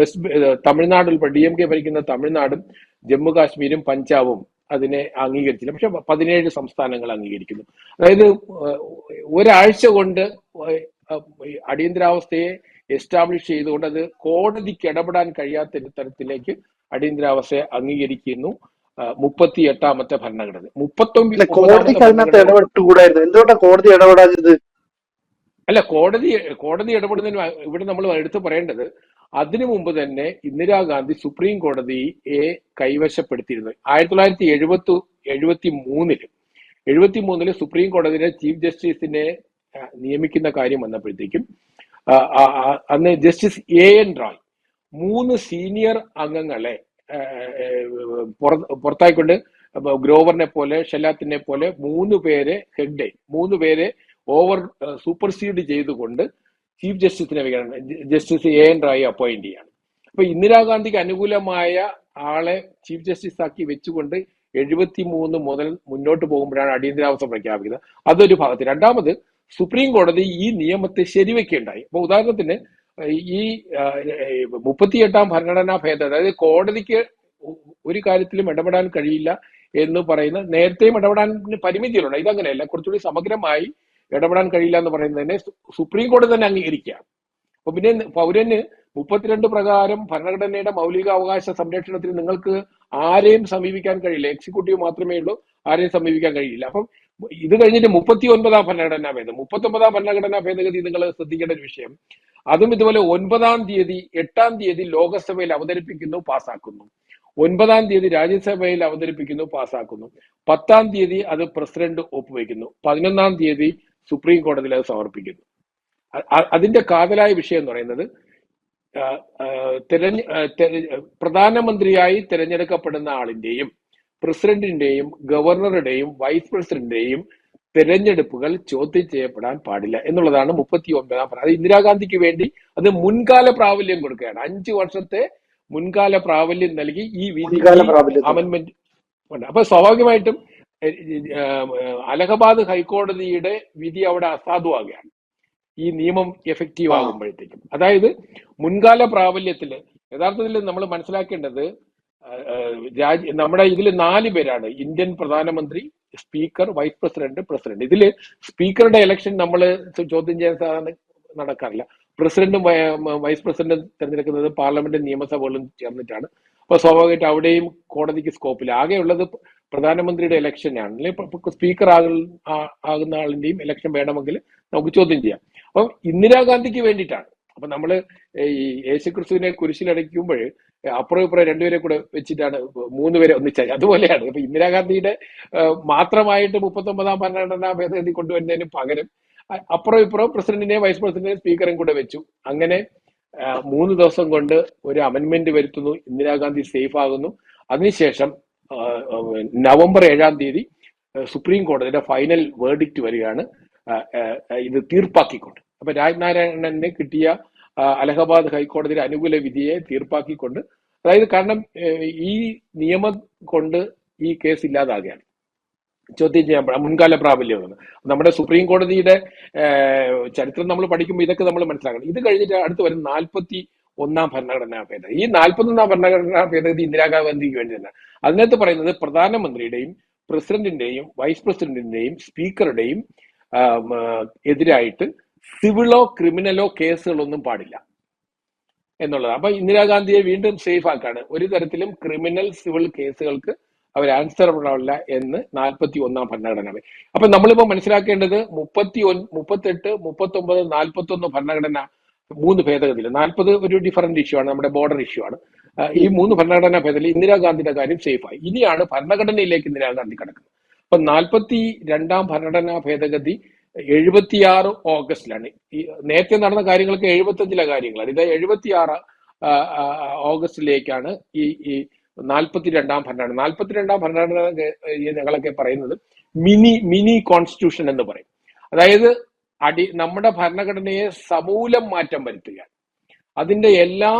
വെസ്റ്റ് തമിഴ്നാട് ഉൾപ്പെടെ ഡി എം കെ ഭരിക്കുന്ന തമിഴ്നാടും ജമ്മു കാശ്മീരും പഞ്ചാബും അതിനെ അംഗീകരിച്ചില്ല. പക്ഷെ പതിനേഴ് സംസ്ഥാനങ്ങൾ അംഗീകരിക്കുന്നു. അതായത് ഒരാഴ്ച കൊണ്ട് അടിയന്തരാവസ്ഥയെ എസ്റ്റാബ്ലിഷ് ചെയ്തുകൊണ്ട് അത് കോടതിക്ക് ഇടപെടാൻ കഴിയാത്ത തരത്തിലേക്ക് അടിയന്തരാവസ്ഥയെ അംഗീകരിക്കുന്നു മുപ്പത്തി എട്ടാമത്തെ ഭരണഘടന. മുപ്പത്തൊമ്പത് ഇല്ല കോടതിക്ക് അതിനകത്ത് ഇടപെട്ടുകൂടായിരുന്നു എന്തുകൊണ്ടാണ് കോടതി ഇടപെടാഞ്ഞത്? അല്ല കോടതി കോടതി ഇടപെടുന്നതിന് ഇവിടെ നമ്മൾ എടുത്തു പറയേണ്ടത് അതിനു മുമ്പ് തന്നെ ഇന്ദിരാഗാന്ധി സുപ്രീം കോടതിയെ കൈവശപ്പെടുത്തിയിരുന്നു. ആയിരത്തി തൊള്ളായിരത്തി എഴുപത്തി എഴുപത്തി മൂന്നിൽ എഴുപത്തി മൂന്നിൽ സുപ്രീം കോടതിയിലെ ചീഫ് ജസ്റ്റിസിനെ നിയമിക്കുന്ന കാര്യം വന്നപ്പോഴത്തേക്കും അന്ന് ജസ്റ്റിസ് എ എൻ റോയ് മൂന്ന് സീനിയർ അംഗങ്ങളെ പുറത്തായിക്കൊണ്ട് ഗ്രോവറിനെ പോലെ ഷെല്ലാത്തിനെ പോലെ മൂന്ന് പേരെ ഹെഡ് മൂന്ന് പേരെ ഓവർ സൂപ്പർസീഡ് ചെയ്തുകൊണ്ട് ചീഫ് ജസ്റ്റിസിനെ വെക്കണം justice A N Ray appoint ചെയ്യണം. അപ്പൊ ഇന്ദിരാഗാന്ധിക്ക് അനുകൂലമായ ആളെ ചീഫ് ജസ്റ്റിസ് ആക്കി വെച്ചുകൊണ്ട് എഴുപത്തി മൂന്ന് മുതൽ മുന്നോട്ട് പോകുമ്പോഴാണ് അടിയന്തരാവസ്ഥ പ്രഖ്യാപിക്കുന്നത്. അതൊരു ഭാഗത്ത്. രണ്ടാമത് സുപ്രീം കോടതി ഈ നിയമത്തെ ശരിവെക്കുകയുണ്ടായി അപ്പൊ ഉദാഹരണത്തിന് ഈ മുപ്പത്തിയെട്ടാം ഭരണഘടനാ ഭേദം അതായത് കോടതിക്ക് ഒരു കാര്യത്തിലും ഇടപെടാൻ കഴിയില്ല എന്ന് പറയുന്ന നേരത്തെയും ഇടപെടാൻ പരിമിതികളുണ്ട്. ഇതങ്ങനെയല്ല. കുറച്ചുകൂടി സമഗ്രമായി ഇടപെടാൻ കഴിയില്ല എന്ന് പറയുന്നതിനെ സുപ്രീം കോടതി തന്നെ അംഗീകരിക്കുക. അപ്പൊ പിന്നെ പൗരന് മുപ്പത്തിരണ്ട് പ്രകാരം ഭരണഘടനയുടെ മൗലികാവകാശ സംരക്ഷണത്തിന് നിങ്ങൾക്ക് ആരെയും സമീപിക്കാൻ കഴിയില്ല. എക്സിക്യൂട്ടീവ് മാത്രമേ ഉള്ളൂ ആരെയും സമീപിക്കാൻ കഴിയില്ല. അപ്പം ഇത് കഴിഞ്ഞിട്ട് മുപ്പത്തി ഒൻപതാം ഭരണഘടനാ ഭേദം. മുപ്പത്തി ഒമ്പതാം ഭരണഘടനാ ഭേദഗതി നിങ്ങൾ ശ്രദ്ധിക്കേണ്ട ഒരു വിഷയം. അതും ഇതുപോലെ ഒൻപതാം തീയതി എട്ടാം തീയതി ലോകസഭയിൽ അവതരിപ്പിക്കുന്നു പാസ്സാക്കുന്നു ഒൻപതാം തീയതി രാജ്യസഭയിൽ അവതരിപ്പിക്കുന്നു പാസ്സാക്കുന്നു പത്താം തീയതി അത് പ്രസിഡന്റ് ഒപ്പുവെക്കുന്നു. പതിനൊന്നാം തീയതി സുപ്രീം കോടതിയിൽ അത് സമർപ്പിക്കുന്നു. അതിന്റെ കാതലായ വിഷയം എന്ന് പറയുന്നത് തെരഞ്ഞ പ്രധാനമന്ത്രിയായി തിരഞ്ഞെടുക്കപ്പെടുന്ന ആളിന്റെയും പ്രസിഡന്റിന്റെയും ഗവർണറുടെയും വൈസ് പ്രസിഡന്റിന്റെയും തെരഞ്ഞെടുപ്പുകൾ ചോദ്യം ചെയ്യപ്പെടാൻ പാടില്ല എന്നുള്ളതാണ് മുപ്പത്തി ഒമ്പതാം അത് ഇന്ദിരാഗാന്ധിക്ക് വേണ്ടി അത് മുൻകാല പ്രാബല്യം കൊടുക്കുകയാണ്. അഞ്ചു വർഷത്തെ മുൻകാല പ്രാബല്യം നൽകി ഈ വിധി അമൻമെന്റ് ഉണ്ട്. അപ്പൊ സ്വാഭാവികമായിട്ടും അലഹബാദ് ഹൈക്കോടതിയുടെ വിധി അവിടെ അസാധുവാകുകയാണ്. ഈ നിയമം എഫക്റ്റീവ്. ആകുമ്പോഴത്തേക്കും അതായത് മുൻകാല പ്രാബല്യത്തിൽ യഥാർത്ഥത്തിൽ നമ്മൾ മനസ്സിലാക്കേണ്ടത് രാജ്യ നമ്മുടെ ഇതിൽ നാല് പേരാണ്. ഇന്ത്യൻ പ്രധാനമന്ത്രി സ്പീക്കർ വൈസ് പ്രസിഡന്റ് പ്രസിഡന്റ്. ഇതിൽ സ്പീക്കറുടെ ഇലക്ഷൻ നമ്മൾ ചോദ്യം ചെയ്യാൻ സാധാരണ നടക്കാറില്ല. പ്രസിഡന്റും വൈസ് പ്രസിഡന്റും തിരഞ്ഞെടുക്കുന്നത് പാർലമെന്റും നിയമസഭകളും ചേർന്നിട്ടാണ്. അപ്പൊ സ്വാഭാവികമായിട്ട് അവിടെയും കോടതിക്ക് സ്കോപ്പില്ല. ആകെയുള്ളത് പ്രധാനമന്ത്രിയുടെ ഇലക്ഷനാണ് അല്ലെങ്കിൽ സ്പീക്കർ ആകുന്ന ആളിന്റെയും ഇലക്ഷൻ വേണമെങ്കിൽ നമുക്ക് ചോദ്യം ചെയ്യാം. അപ്പം ഇന്ദിരാഗാന്ധിക്ക് വേണ്ടിയിട്ടാണ്. അപ്പൊ നമ്മൾ ഈ യേശുക്രിസ്തുവിനെ കുരിശിലടയ്ക്കുമ്പോൾ അപ്പുറം ഇപ്പുറം രണ്ടുപേരെ കൂടെ വെച്ചിട്ടാണ് മൂന്ന് പേരെ ഒന്നിച്ചായി. അതുപോലെയാണ് അപ്പൊ ഇന്ദിരാഗാന്ധിയുടെ മാത്രമായിട്ട് മുപ്പത്തൊമ്പതാം ഭരണഘടനാ ഭേദഗതി കൊണ്ടുവരുന്നതിന് പകരം അപ്പുറം ഇപ്പുറം പ്രസിഡന്റിനെയും വൈസ് പ്രസിഡന്റിനെയും സ്പീക്കറും കൂടെ വെച്ചു. അങ്ങനെ മൂന്ന് ദിവസം കൊണ്ട് ഒരു അമെന്റ്മെന്റ് വരുത്തുന്നു. ഇന്ദിരാഗാന്ധി സേഫ് ആകുന്നു. അതിനുശേഷം നവംബർ ഏഴാം തീയതി സുപ്രീം കോടതിയുടെ ഫൈനൽ വേർഡിക്റ്റ് വരികയാണ്. ഇത് തീർപ്പാക്കിക്കൊണ്ട്. അപ്പൊ രാജ്നാരായണന് കിട്ടിയ അലഹബാദ് ഹൈക്കോടതിയുടെ അനുകൂല വിധിയെ തീർപ്പാക്കിക്കൊണ്ട്. അതായത് കാരണം ഈ നിയമം കൊണ്ട് ഈ കേസ് ഇല്ലാതാകുകയാണ്. ചോദ്യം ചെയ്യാൻ മുൻകാല പ്രാബല്യമാണ്. നമ്മുടെ സുപ്രീം കോടതിയുടെ ചരിത്രം നമ്മൾ പഠിക്കുമ്പോൾ ഇതൊക്കെ നമ്മൾ മനസ്സിലാക്കണം. ഇത് കഴിഞ്ഞിട്ട് അടുത്ത് വരുന്ന നാൽപ്പത്തി ഒന്നാം ഭരണഘടനാ ഭേദഗതി. ഈ നാൽപ്പത്തൊന്നാം ഭരണഘടനാ ഭേദഗതി ഇന്ദിരാഗാന്ധിക്ക് വേണ്ടി തന്നെ. അതിനകത്ത് പറയുന്നത് പ്രധാനമന്ത്രിയുടെയും പ്രസിഡന്റിന്റെയും വൈസ് പ്രസിഡന്റിന്റെയും സ്പീക്കറുടെയും എതിരായിട്ട് സിവിളോ ക്രിമിനലോ കേസുകളൊന്നും പാടില്ല എന്നുള്ളത്. അപ്പൊ ഇന്ദിരാഗാന്ധിയെ വീണ്ടും സേഫ് ആക്കാണ്. ഒരു തരത്തിലും ക്രിമിനൽ സിവിൽ കേസുകൾക്ക് അവർ ആൻസറബിൾ അല്ല എന്ന് നാൽപ്പത്തി ഒന്നാം ഭരണഘടന. അപ്പൊ നമ്മളിപ്പോ മനസ്സിലാക്കേണ്ടത് മുപ്പത്തി ഒൻ മുപ്പത്തെട്ട് മുപ്പത്തി ഒമ്പത് നാൽപ്പത്തി ഒന്ന് ഭരണഘടന മൂന്ന് ഭേദഗതിയിൽ. നാൽപ്പത് ഒരു ഡിഫറന്റ് ഇഷ്യൂ ആണ് നമ്മുടെ ബോർഡർ ഇഷ്യൂ ആണ്. ഈ മൂന്ന് ഭരണഘടനാ ഭേദഗതി ഇന്ദിരാഗാന്ധിയുടെ കാര്യം സേഫായി ഇനിയാണ് ഭരണഘടനയിലേക്ക് ഇന്ദിരാഗാന്ധി കിടക്കുന്നത്. അപ്പൊ നാൽപ്പത്തി രണ്ടാം ഭരണഘടനാ ഭേദഗതി എഴുപത്തിയാറ് ഓഗസ്റ്റിലാണ്. ഈ നേരത്തെ നടന്ന കാര്യങ്ങൾക്ക് എഴുപത്തഞ്ചിലെ കാര്യങ്ങളാണ്. ഇത് എഴുപത്തിയാറ് ഓഗസ്റ്റിലേക്കാണ് ഈ ഈ നാൽപ്പത്തിരണ്ടാം ഭരണഘടന. നാൽപ്പത്തിരണ്ടാം ഭരണഘടന ഈ ഞങ്ങളൊക്കെ പറയുന്നത് മിനി മിനി കോൺസ്റ്റിറ്റ്യൂഷൻ എന്ന് പറയും. അതായത് അടി നമ്മുടെ ഭരണഘടനയെ സമൂലം മാറ്റം വരുത്തുക അതിന്റെ എല്ലാ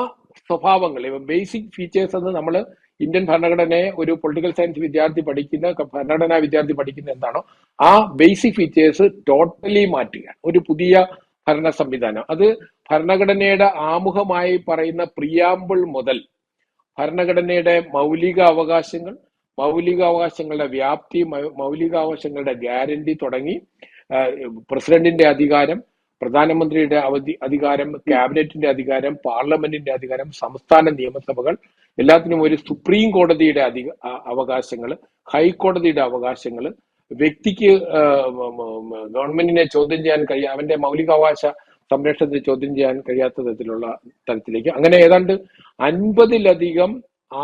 സ്വഭാവങ്ങളും ബേസിക് ഫീച്ചേഴ്സ് എന്ന് നമ്മൾ ഇന്ത്യൻ ഭരണഘടനയെ ഒരു പൊളിറ്റിക്കൽ സയൻസ് വിദ്യാർത്ഥി പഠിക്കുന്ന ഭരണഘടനാ വിദ്യാർത്ഥി പഠിക്കുന്ന എന്താണോ ആ ബേസിക് ഫീച്ചേഴ്സ് ടോട്ടലി മാറ്റുക ഒരു പുതിയ ഭരണ സംവിധാനം. അത് ഭരണഘടനയുടെ ആമുഖമായി പറയുന്ന പ്രിയാമ്പിൾ മുതൽ ഭരണഘടനയുടെ മൗലിക അവകാശങ്ങൾ മൗലിക അവകാശങ്ങളുടെ വ്യാപ്തി മൗലിക മൗലികാവകാശങ്ങളുടെ ഗ്യാരണ്ടി തുടങ്ങി പ്രസിഡന്റിന്റെ അധികാരം പ്രധാനമന്ത്രിയുടെ അവധി അധികാരം ക്യാബിനറ്റിന്റെ അധികാരം പാർലമെന്റിന്റെ അധികാരം സംസ്ഥാന നിയമസഭകൾ എല്ലാത്തിനും ഒരു സുപ്രീം കോടതിയുടെ അധിക അവകാശങ്ങൾ ഹൈക്കോടതിയുടെ അവകാശങ്ങൾ വ്യക്തിക്ക് ഗവൺമെന്റിനെ ചോദ്യം ചെയ്യാൻ കഴിയും അവന്റെ മൗലികാവകാശ സംരക്ഷണത്തിന് ചോദ്യം ചെയ്യാൻ കഴിയാത്ത തരത്തിലുള്ള തരത്തിലേക്ക്. അങ്ങനെ ഏതാണ്ട് അൻപതിലധികം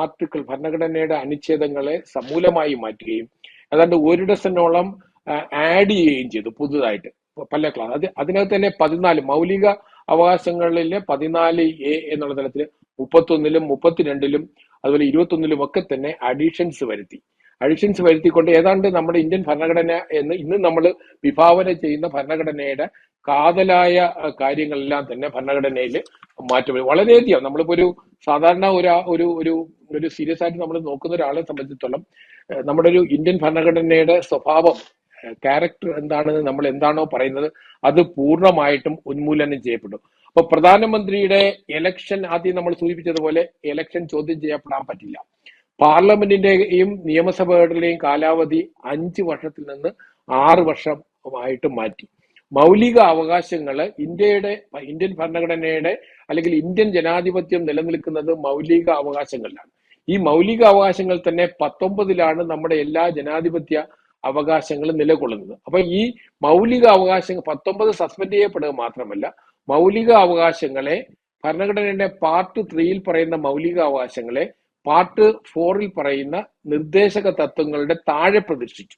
ആർട്ടിക്കിൾ ഭരണഘടനയുടെ അനുച്ഛേദങ്ങളെ സമൂലമായി മാറ്റുകയും ഏതാണ്ട് ഒരു ഡസനോളം ആഡ് ചെയ്യുകയും ചെയ്തു പുതുതായിട്ട്. പല ക്ലാസ് അത് അതിനകത്ത് തന്നെ പതിനാല് മൗലിക അവകാശങ്ങളിലെ പതിനാല് എ എന്നുള്ള തലത്തിൽ മുപ്പത്തൊന്നിലും മുപ്പത്തിരണ്ടിലും അതുപോലെ ഇരുപത്തൊന്നിലും ഒക്കെ തന്നെ അഡീഷൻസ് വരുത്തി. അഡീഷൻസ് വരുത്തിക്കൊണ്ട് ഏതാണ്ട് നമ്മുടെ ഇന്ത്യൻ ഭരണഘടന എന്ന് ഇന്ന് നമ്മൾ വിഭാവന ചെയ്യുന്ന ഭരണഘടനയുടെ കാതലായ കാര്യങ്ങളെല്ലാം തന്നെ ഭരണഘടനയിൽ മാറ്റം. വളരെയധികം നമ്മളിപ്പോ ഒരു സാധാരണ ഒരു ഒരു ഒരു ഒരു സീരിയസ് ആയിട്ട് നമ്മൾ നോക്കുന്ന ഒരാളെ സംബന്ധിച്ചിടത്തോളം നമ്മുടെ ഒരു ഇന്ത്യൻ ഭരണഘടനയുടെ സ്വഭാവം ക്യാരക്ടർ എന്താണെന്ന് നമ്മൾ എന്താണോ പറയുന്നത് അത് പൂർണമായിട്ടും ഉന്മൂലനം ചെയ്യപ്പെടും അപ്പൊ പ്രധാനമന്ത്രിയുടെ എലക്ഷൻ ആദ്യം നമ്മൾ സൂചിപ്പിച്ചതുപോലെ എലക്ഷൻ ചോദ്യം ചെയ്യപ്പെടാൻ പറ്റില്ല പാർലമെന്റിന്റെയും നിയമസഭകളുടെയും കാലാവധി അഞ്ച് വർഷത്തിൽ നിന്ന് ആറ് വർഷമായിട്ട് മാറ്റി. മൗലിക അവകാശങ്ങൾ ഇന്ത്യയുടെ ഇന്ത്യൻ ഭരണഘടനയുടെ അല്ലെങ്കിൽ ഇന്ത്യൻ ജനാധിപത്യം നിലനിൽക്കുന്നത് മൗലിക അവകാശങ്ങളിലാണ്. ഈ മൗലിക അവകാശങ്ങൾ തന്നെ പത്തൊമ്പതിലാണ് നമ്മുടെ എല്ലാ ജനാധിപത്യ അവകാശങ്ങളും നിലകൊള്ളുന്നത്. അപ്പൊ ഈ മൗലിക അവകാശങ്ങൾ പത്തൊമ്പത് സസ്പെൻഡ് ചെയ്യപ്പെടുക മാത്രമല്ല മൗലിക അവകാശങ്ങളെ ഭരണഘടനയുടെ പാർട്ട് ത്രീയിൽ പറയുന്ന മൗലിക അവകാശങ്ങളെ പാർട്ട് ഫോറിൽ പറയുന്ന നിർദ്ദേശക തത്വങ്ങളുടെ താഴെ പ്രതിഷ്ഠിച്ചു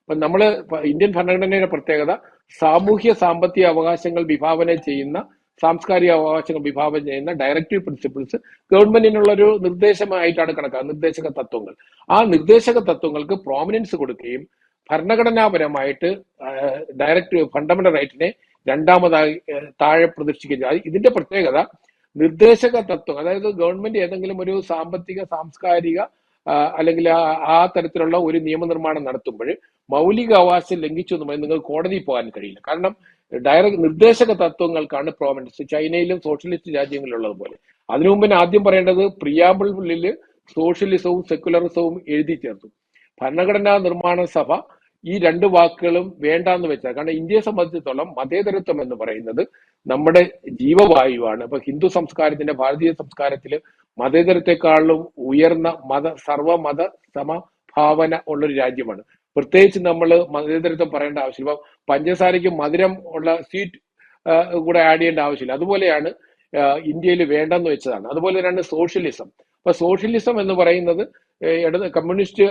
അപ്പൊ നമ്മൾ ഇന്ത്യൻ ഭരണഘടനയുടെ പ്രത്യേകത സാമൂഹ്യ സാമ്പത്തിക അവകാശങ്ങൾ വിഭാവന ചെയ്യുന്ന സാംസ്കാരിക അവകാശങ്ങൾ വിഭാവന ചെയ്യുന്ന ഡയറക്റ്റീവ് പ്രിൻസിപ്പിൾസ് ഗവൺമെന്റിനുള്ള ഒരു നിർദ്ദേശമായിട്ടാണ് കണക്കാക്കുക നിർദ്ദേശക തത്വങ്ങൾ. ആ നിർദ്ദേശക തത്വങ്ങൾക്ക് പ്രോമിനൻസ് കൊടുക്കുകയും ഭരണഘടനാപരമായിട്ട് ഡയറക്റ്റ് ഫണ്ടമെന്റൽ റൈറ്റിനെ രണ്ടാമതായി താഴെ പ്രതിഷ്ഠിക്കുക ഇതിന്റെ പ്രത്യേകത നിർദ്ദേശക തത്വം അതായത് ഗവൺമെന്റ് ഏതെങ്കിലും ഒരു സാമ്പത്തിക സാംസ്കാരിക അല്ലെങ്കിൽ ആ തരത്തിലുള്ള ഒരു നിയമനിർമ്മാണം നടത്തുമ്പോൾ മൗലിക അവകാശം ലംഘിച്ചു എന്ന് പറയുന്നത് നിങ്ങൾ കോടതിയിൽ പോകാൻ കഴിയില്ല. കാരണം ഡയറക്ട് നിർദ്ദേശക തത്വങ്ങൾക്കാണ് പ്രോമിനൻസ് ചൈനയിലും സോഷ്യലിസ്റ്റ് രാജ്യങ്ങളിലുള്ളതുപോലെ അതിനു മുമ്പ് തന്നെ ആദ്യം പറയേണ്ടത് പ്രിയാബിളിൽ സോഷ്യലിസവും സെക്കുലറിസവും എഴുതി ചേർത്തു. ഭരണഘടനാ നിർമ്മാണ സഭ ഈ രണ്ട് വാക്കുകളും വേണ്ടാന്ന് വെച്ചാൽ കാരണം ഇന്ത്യയെ സംബന്ധിച്ചിടത്തോളം മതേതരത്വം എന്ന് പറയുന്നത് നമ്മുടെ ജീവവായുവാണ്. ഇപ്പൊ ഹിന്ദു സംസ്കാരത്തിന്റെ ഭാരതീയ സംസ്കാരത്തിൽ മതേതരത്തെക്കാളും ഉയർന്ന മത സർവമത സമഭാവന ഉള്ളൊരു രാജ്യമാണ്. പ്രത്യേകിച്ച് നമ്മൾ മതേതരത്വം പറയേണ്ട ആവശ്യമില്ല. ഇപ്പൊ പഞ്ചസാരയ്ക്ക് മധുരം ഉള്ള സ്വീറ്റ് കൂടെ ആഡ് ചെയ്യേണ്ട ആവശ്യമില്ല. അതുപോലെയാണ് ഇന്ത്യയിൽ വേണ്ടെന്ന് വെച്ചതാണ്. അതുപോലെ തന്നെയാണ് സോഷ്യലിസം. അപ്പൊ സോഷ്യലിസം എന്ന് പറയുന്നത് ഇടത് കമ്മ്യൂണിസ്റ്റ്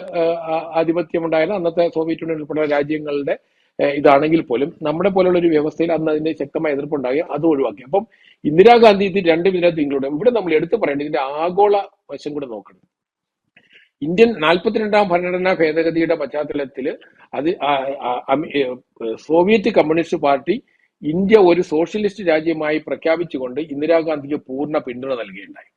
ആധിപത്യം ഉണ്ടായിരുന്ന അന്നത്തെ സോവിയറ്റ് യൂണിയൻ ഉൾപ്പെടെ രാജ്യങ്ങളുടെ ഇതാണെങ്കിൽ പോലും നമ്മുടെ പോലുള്ള ഒരു വ്യവസ്ഥയിൽ അന്ന് അതിന്റെ ശക്തമായ എതിർപ്പുണ്ടായി അത് ഒഴിവാക്കി. അപ്പം ഇന്ദിരാഗാന്ധി ഇത് രണ്ട് ഇതിനകത്ത് ഇൻക്ലൂഡ് ഇവിടെ നമ്മൾ എടുത്തു പറയേണ്ടത് ഇതിന്റെ ആഗോള വശം കൂടെ നോക്കണം. ഇന്ത്യൻ നാൽപ്പത്തിരണ്ടാം ഭരണഘടനാ ഭേദഗതിയുടെ പശ്ചാത്തലത്തിൽ അത് സോവിയറ്റ് കമ്മ്യൂണിസ്റ്റ് പാർട്ടി ഇന്ത്യ ഒരു സോഷ്യലിസ്റ്റ് രാജ്യമായി പ്രഖ്യാപിച്ചുകൊണ്ട് ഇന്ദിരാഗാന്ധിക്ക് പൂർണ പിന്തുണ നൽകുകയുണ്ടായി.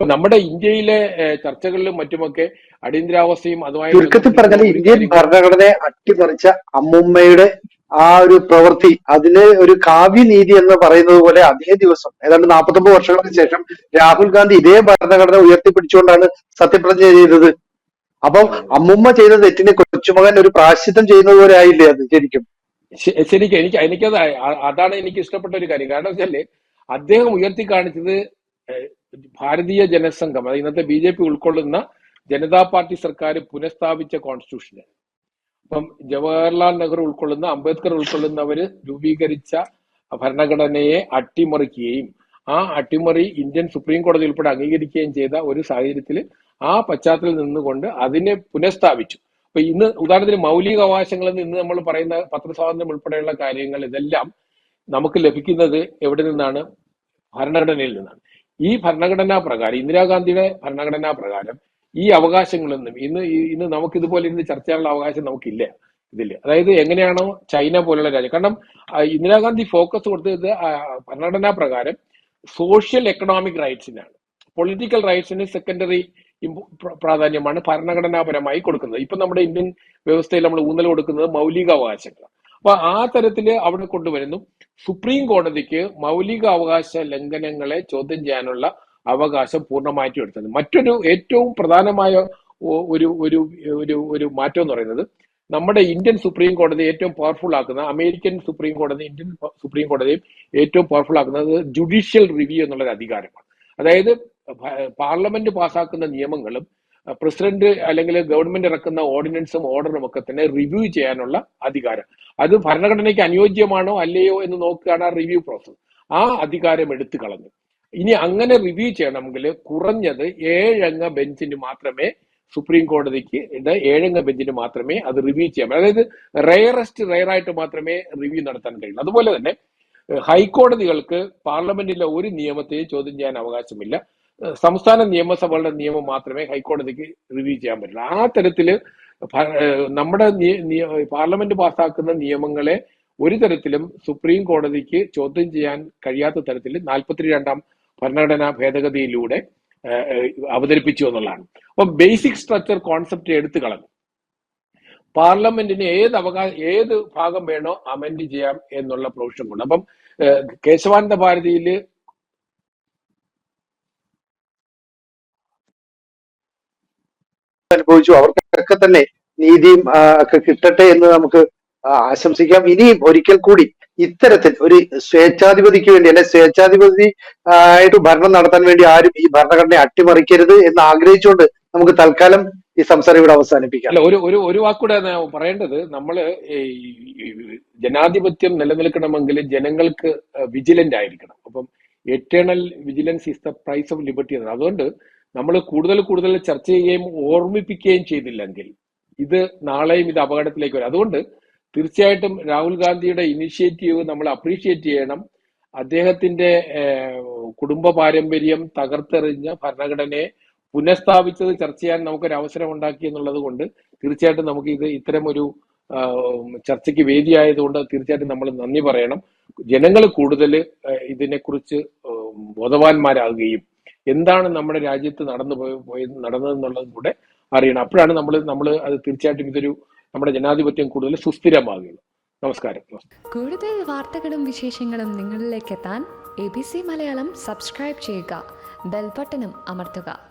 അപ്പൊ നമ്മുടെ ഇന്ത്യയിലെ ചർച്ചകളിലും മറ്റുമൊക്കെ അടിയന്തരാവസ്ഥയും അതുമായി ചുരുക്കത്തിൽ പറഞ്ഞാൽ ഇന്ത്യൻ ഭരണഘടനയെ അട്ടിമറിച്ച അമ്മുമ്മയുടെ ആ ഒരു പ്രവൃത്തി അതിന് ഒരു കാവ്യനീതി എന്ന് പറയുന്നത് പോലെ അതേ ദിവസം ഏതാണ്ട് നാൽപ്പത്തൊമ്പത് വർഷങ്ങൾക്ക് ശേഷം രാഹുൽ ഗാന്ധി ഇതേ ഭരണഘടന ഉയർത്തിപ്പിടിച്ചുകൊണ്ടാണ് സത്യപ്രതിജ്ഞ ചെയ്തത്. അപ്പം അമ്മുമ്മ ചെയ്ത തെറ്റിന് കൊച്ചുമകൻ ഒരു പ്രാശ്ചിത്തം ചെയ്യുന്നത് പോലെ ആയില്ലേ അത് ശരിക്കും? ശരിക്കും എനിക്ക് എനിക്കത് അതാണ് എനിക്ക് ഇഷ്ടപ്പെട്ട ഒരു കാര്യം. കാരണം വെച്ചാൽ അദ്ദേഹം ഉയർത്തി കാണിച്ചത് ഭാരതീയ ജനസംഘം അതായത് ഇന്നത്തെ ബി ജെ പി ഉൾക്കൊള്ളുന്ന ജനതാ പാർട്ടി സർക്കാർ പുനഃസ്ഥാപിച്ച കോൺസ്റ്റിറ്റ്യൂഷന് ഇപ്പം ജവഹർലാൽ നെഹ്റു ഉൾക്കൊള്ളുന്ന അംബേദ്കർ ഉൾക്കൊള്ളുന്നവര് രൂപീകരിച്ച ഭരണഘടനയെ അട്ടിമറിക്കുകയും ആ അട്ടിമറി ഇന്ത്യൻ സുപ്രീം കോടതി ഉൾപ്പെടെ അംഗീകരിക്കുകയും ചെയ്ത ഒരു സാഹചര്യത്തിൽ ആ പശ്ചാത്തലത്തിൽ നിന്നുകൊണ്ട് അതിനെ പുനഃസ്ഥാപിച്ചു. അപ്പൊ ഇന്ന് ഉദാഹരണത്തിന് മൗലിക അവകാശങ്ങൾ എന്ന് ഇന്ന് നമ്മൾ പറയുന്ന പത്രസ്വാതന്ത്ര്യം ഉൾപ്പെടെയുള്ള കാര്യങ്ങൾ ഇതെല്ലാം നമുക്ക് ലഭിക്കുന്നത് എവിടെ നിന്നാണ്? ഭരണഘടനയിൽ നിന്നാണ്. ഈ ഭരണഘടനാ പ്രകാരം ഇന്ദിരാഗാന്ധിയുടെ ഭരണഘടനാ പ്രകാരം ഈ അവകാശങ്ങളൊന്നും ഇന്ന് ഇന്ന് നമുക്ക് ഇതുപോലെ ഇന്ന് ചർച്ച ചെയ്യാനുള്ള അവകാശം നമുക്കില്ല ഇതിൽ അതായത് എങ്ങനെയാണോ ചൈന പോലുള്ള രാജ്യം. കാരണം ഇന്ദിരാഗാന്ധി ഫോക്കസ് കൊടുത്തത് ഭരണഘടനാ പ്രകാരം സോഷ്യൽ എക്കണോമിക് റൈറ്റ്സിനാണ്. പൊളിറ്റിക്കൽ റൈറ്റ്സിന് സെക്കൻഡറി പ്രാധാന്യമാണ് ഭരണഘടനാപരമായി കൊടുക്കുന്നത്. ഇപ്പൊ നമ്മുടെ ഇന്ത്യൻ വ്യവസ്ഥയിൽ നമ്മൾ ഊന്നൽ കൊടുക്കുന്നത് മൗലിക അവകാശങ്ങൾ അപ്പൊ ആ തരത്തിൽ അവിടെ കൊണ്ടുവരുന്നു. സുപ്രീം കോടതിക്ക് മൗലിക അവകാശ ലംഘനങ്ങളെ ചോദ്യം ചെയ്യാനുള്ള അവകാശം പൂർണമായിട്ടും എടുത്തത്. മറ്റൊരു ഏറ്റവും പ്രധാനമായ ഒരു ഒരു ഒരു ഒരു മാറ്റം എന്ന് പറയുന്നത് നമ്മുടെ ഇന്ത്യൻ സുപ്രീം കോടതി ഏറ്റവും പവർഫുൾ ആക്കുന്ന അമേരിക്കൻ സുപ്രീം കോടതി ഇന്ത്യൻ സുപ്രീം കോടതിയും ഏറ്റവും പവർഫുൾ ആക്കുന്നത് ജുഡീഷ്യൽ റിവ്യൂ എന്നുള്ള ഒരു അധികാരമാണ്. അതായത് പാർലമെന്റ് പാസ്സാക്കുന്ന നിയമങ്ങളും പ്രസിഡന്റ് അല്ലെങ്കിൽ ഗവൺമെന്റ് ഇറക്കുന്ന ഓർഡിനൻസും ഓർഡറും ഒക്കെ തന്നെ റിവ്യൂ ചെയ്യാനുള്ള അധികാരം. അത് ഭരണഘടനയ്ക്ക് അനുയോജ്യമാണോ അല്ലയോ എന്ന് നോക്കുകയാണ് ആ റിവ്യൂ പ്രോസസ്. ആ അധികാരം എടുത്തു കളഞ്ഞു. ഇനി അങ്ങനെ റിവ്യൂ ചെയ്യണമെങ്കിൽ കുറഞ്ഞത് ഏഴംഗ ബെഞ്ചിന് മാത്രമേ സുപ്രീം കോടതിക്ക് ഏഴംഗ ബെഞ്ചിന് മാത്രമേ അത് റിവ്യൂ ചെയ്യാൻ. അതായത് റെയറസ്റ്റ് റെയറായിട്ട് മാത്രമേ റിവ്യൂ നടത്താൻ കഴിയുള്ളൂ അതുപോലെ തന്നെ ഹൈക്കോടതികൾക്ക് പാർലമെന്റിലെ ഒരു നിയമത്തെയും ചോദ്യം ചെയ്യാൻ അവകാശമില്ല. സംസ്ഥാന നിയമസഭകളുടെ നിയമം മാത്രമേ ഹൈക്കോടതിക്ക് റിവ്യൂ ചെയ്യാൻ പറ്റുള്ളൂ. ആ തരത്തിൽ നമ്മുടെ പാർലമെന്റ് പാസ്സാക്കുന്ന നിയമങ്ങളെ ഒരു തരത്തിലും സുപ്രീം കോടതിക്ക് ചോദ്യം ചെയ്യാൻ കഴിയാത്ത തരത്തിൽ നാൽപ്പത്തിരണ്ടാം ഭരണഘടനാ ഭേദഗതിയിലൂടെ അവതരിപ്പിച്ചു എന്നുള്ളതാണ്. അപ്പം ബേസിക് സ്ട്രക്ചർ കോൺസെപ്റ്റ് എടുത്തു കളഞ്ഞു. പാർലമെന്റിന് ഏത് അവകാശ ഏത് ഭാഗം വേണോ അമെൻഡ് ചെയ്യാം എന്നുള്ള പ്രൊവിഷൻ കൊണ്ട്. അപ്പം കേശവാനന്ദ ഭാരതിയിൽ അനുഭവിച്ചു. അവർക്കൊക്കെ തന്നെ നീതിയും ഒക്കെ കിട്ടട്ടെ എന്ന് നമുക്ക് ആശംസിക്കാം. ഇനിയും ഒരിക്കൽ കൂടി ഇത്തരത്തിൽ ഒരു സ്വേച്ഛാധിപതിക്ക് വേണ്ടി അല്ലെ സ്വേച്ഛാധിപതി ആയിട്ട് ഭരണം നടത്താൻ വേണ്ടി ആരും ഈ ഭരണഘടനയെ അട്ടിമറിക്കരുത് എന്ന് ആഗ്രഹിച്ചുകൊണ്ട് നമുക്ക് തൽക്കാലം ഈ സംസാരം ഇവിടെ അവസാനിപ്പിക്കാം. അല്ല ഒരു ഒരു ഒരു വാക്കൂടെ പറയേണ്ടത് ഈ ജനാധിപത്യം നിലനിൽക്കണമെങ്കിൽ ജനങ്ങൾക്ക് വിജിലന്റ് ആയിരിക്കണം. അപ്പം eternal vigilance is the price of liberty എന്നത് അതുകൊണ്ട് നമ്മൾ കൂടുതൽ കൂടുതൽ ചർച്ച ചെയ്യുകയും ഓർമ്മിപ്പിക്കുകയും ചെയ്തില്ലെങ്കിൽ ഇത് നാളെയും ഇത് അപകടത്തിലേക്ക് വരും. അതുകൊണ്ട് തീർച്ചയായിട്ടും രാഹുൽ ഗാന്ധിയുടെ ഇനിഷ്യേറ്റീവ് നമ്മൾ അപ്രീഷിയേറ്റ് ചെയ്യണം. അദ്ദേഹത്തിന്റെ കുടുംബ പാരമ്പര്യം തകർത്തെറിഞ്ഞ ഭരണഘടനയെ പുനഃസ്ഥാപിച്ചത് ചർച്ച ചെയ്യാൻ നമുക്കൊരു അവസരം ഉണ്ടാക്കി എന്നുള്ളത് കൊണ്ട് തീർച്ചയായിട്ടും നമുക്ക് ഇത് ഇത്തരം ഒരു ചർച്ചയ്ക്ക് വേദിയായതുകൊണ്ട് തീർച്ചയായിട്ടും നമ്മൾ നന്ദി പറയണം. ജനങ്ങൾ കൂടുതൽ ഇതിനെക്കുറിച്ച് ബോധവാന്മാരാകുകയും എന്താണ് നമ്മുടെ രാജ്യത്ത് നടന്നു പോയ നടന്നതെന്നുള്ളതും കൂടെ അറിയണം. അപ്പോഴാണ് നമ്മൾ നമ്മൾ അത് തീർച്ചയായിട്ടും ഇതൊരു നമ്മുടെ ജനാധിപത്യം കൂടുതൽ സുസ്ഥിരമാകുകയുള്ളൂ. നമസ്കാരം. കൂടുതൽ വാർത്തകളും വിശേഷങ്ങളും നിങ്ങളിലേക്ക് എത്താൻ A B C Malayalam subscribe ചെയ്യുക ബെൽബട്ടനും അമർത്തുക.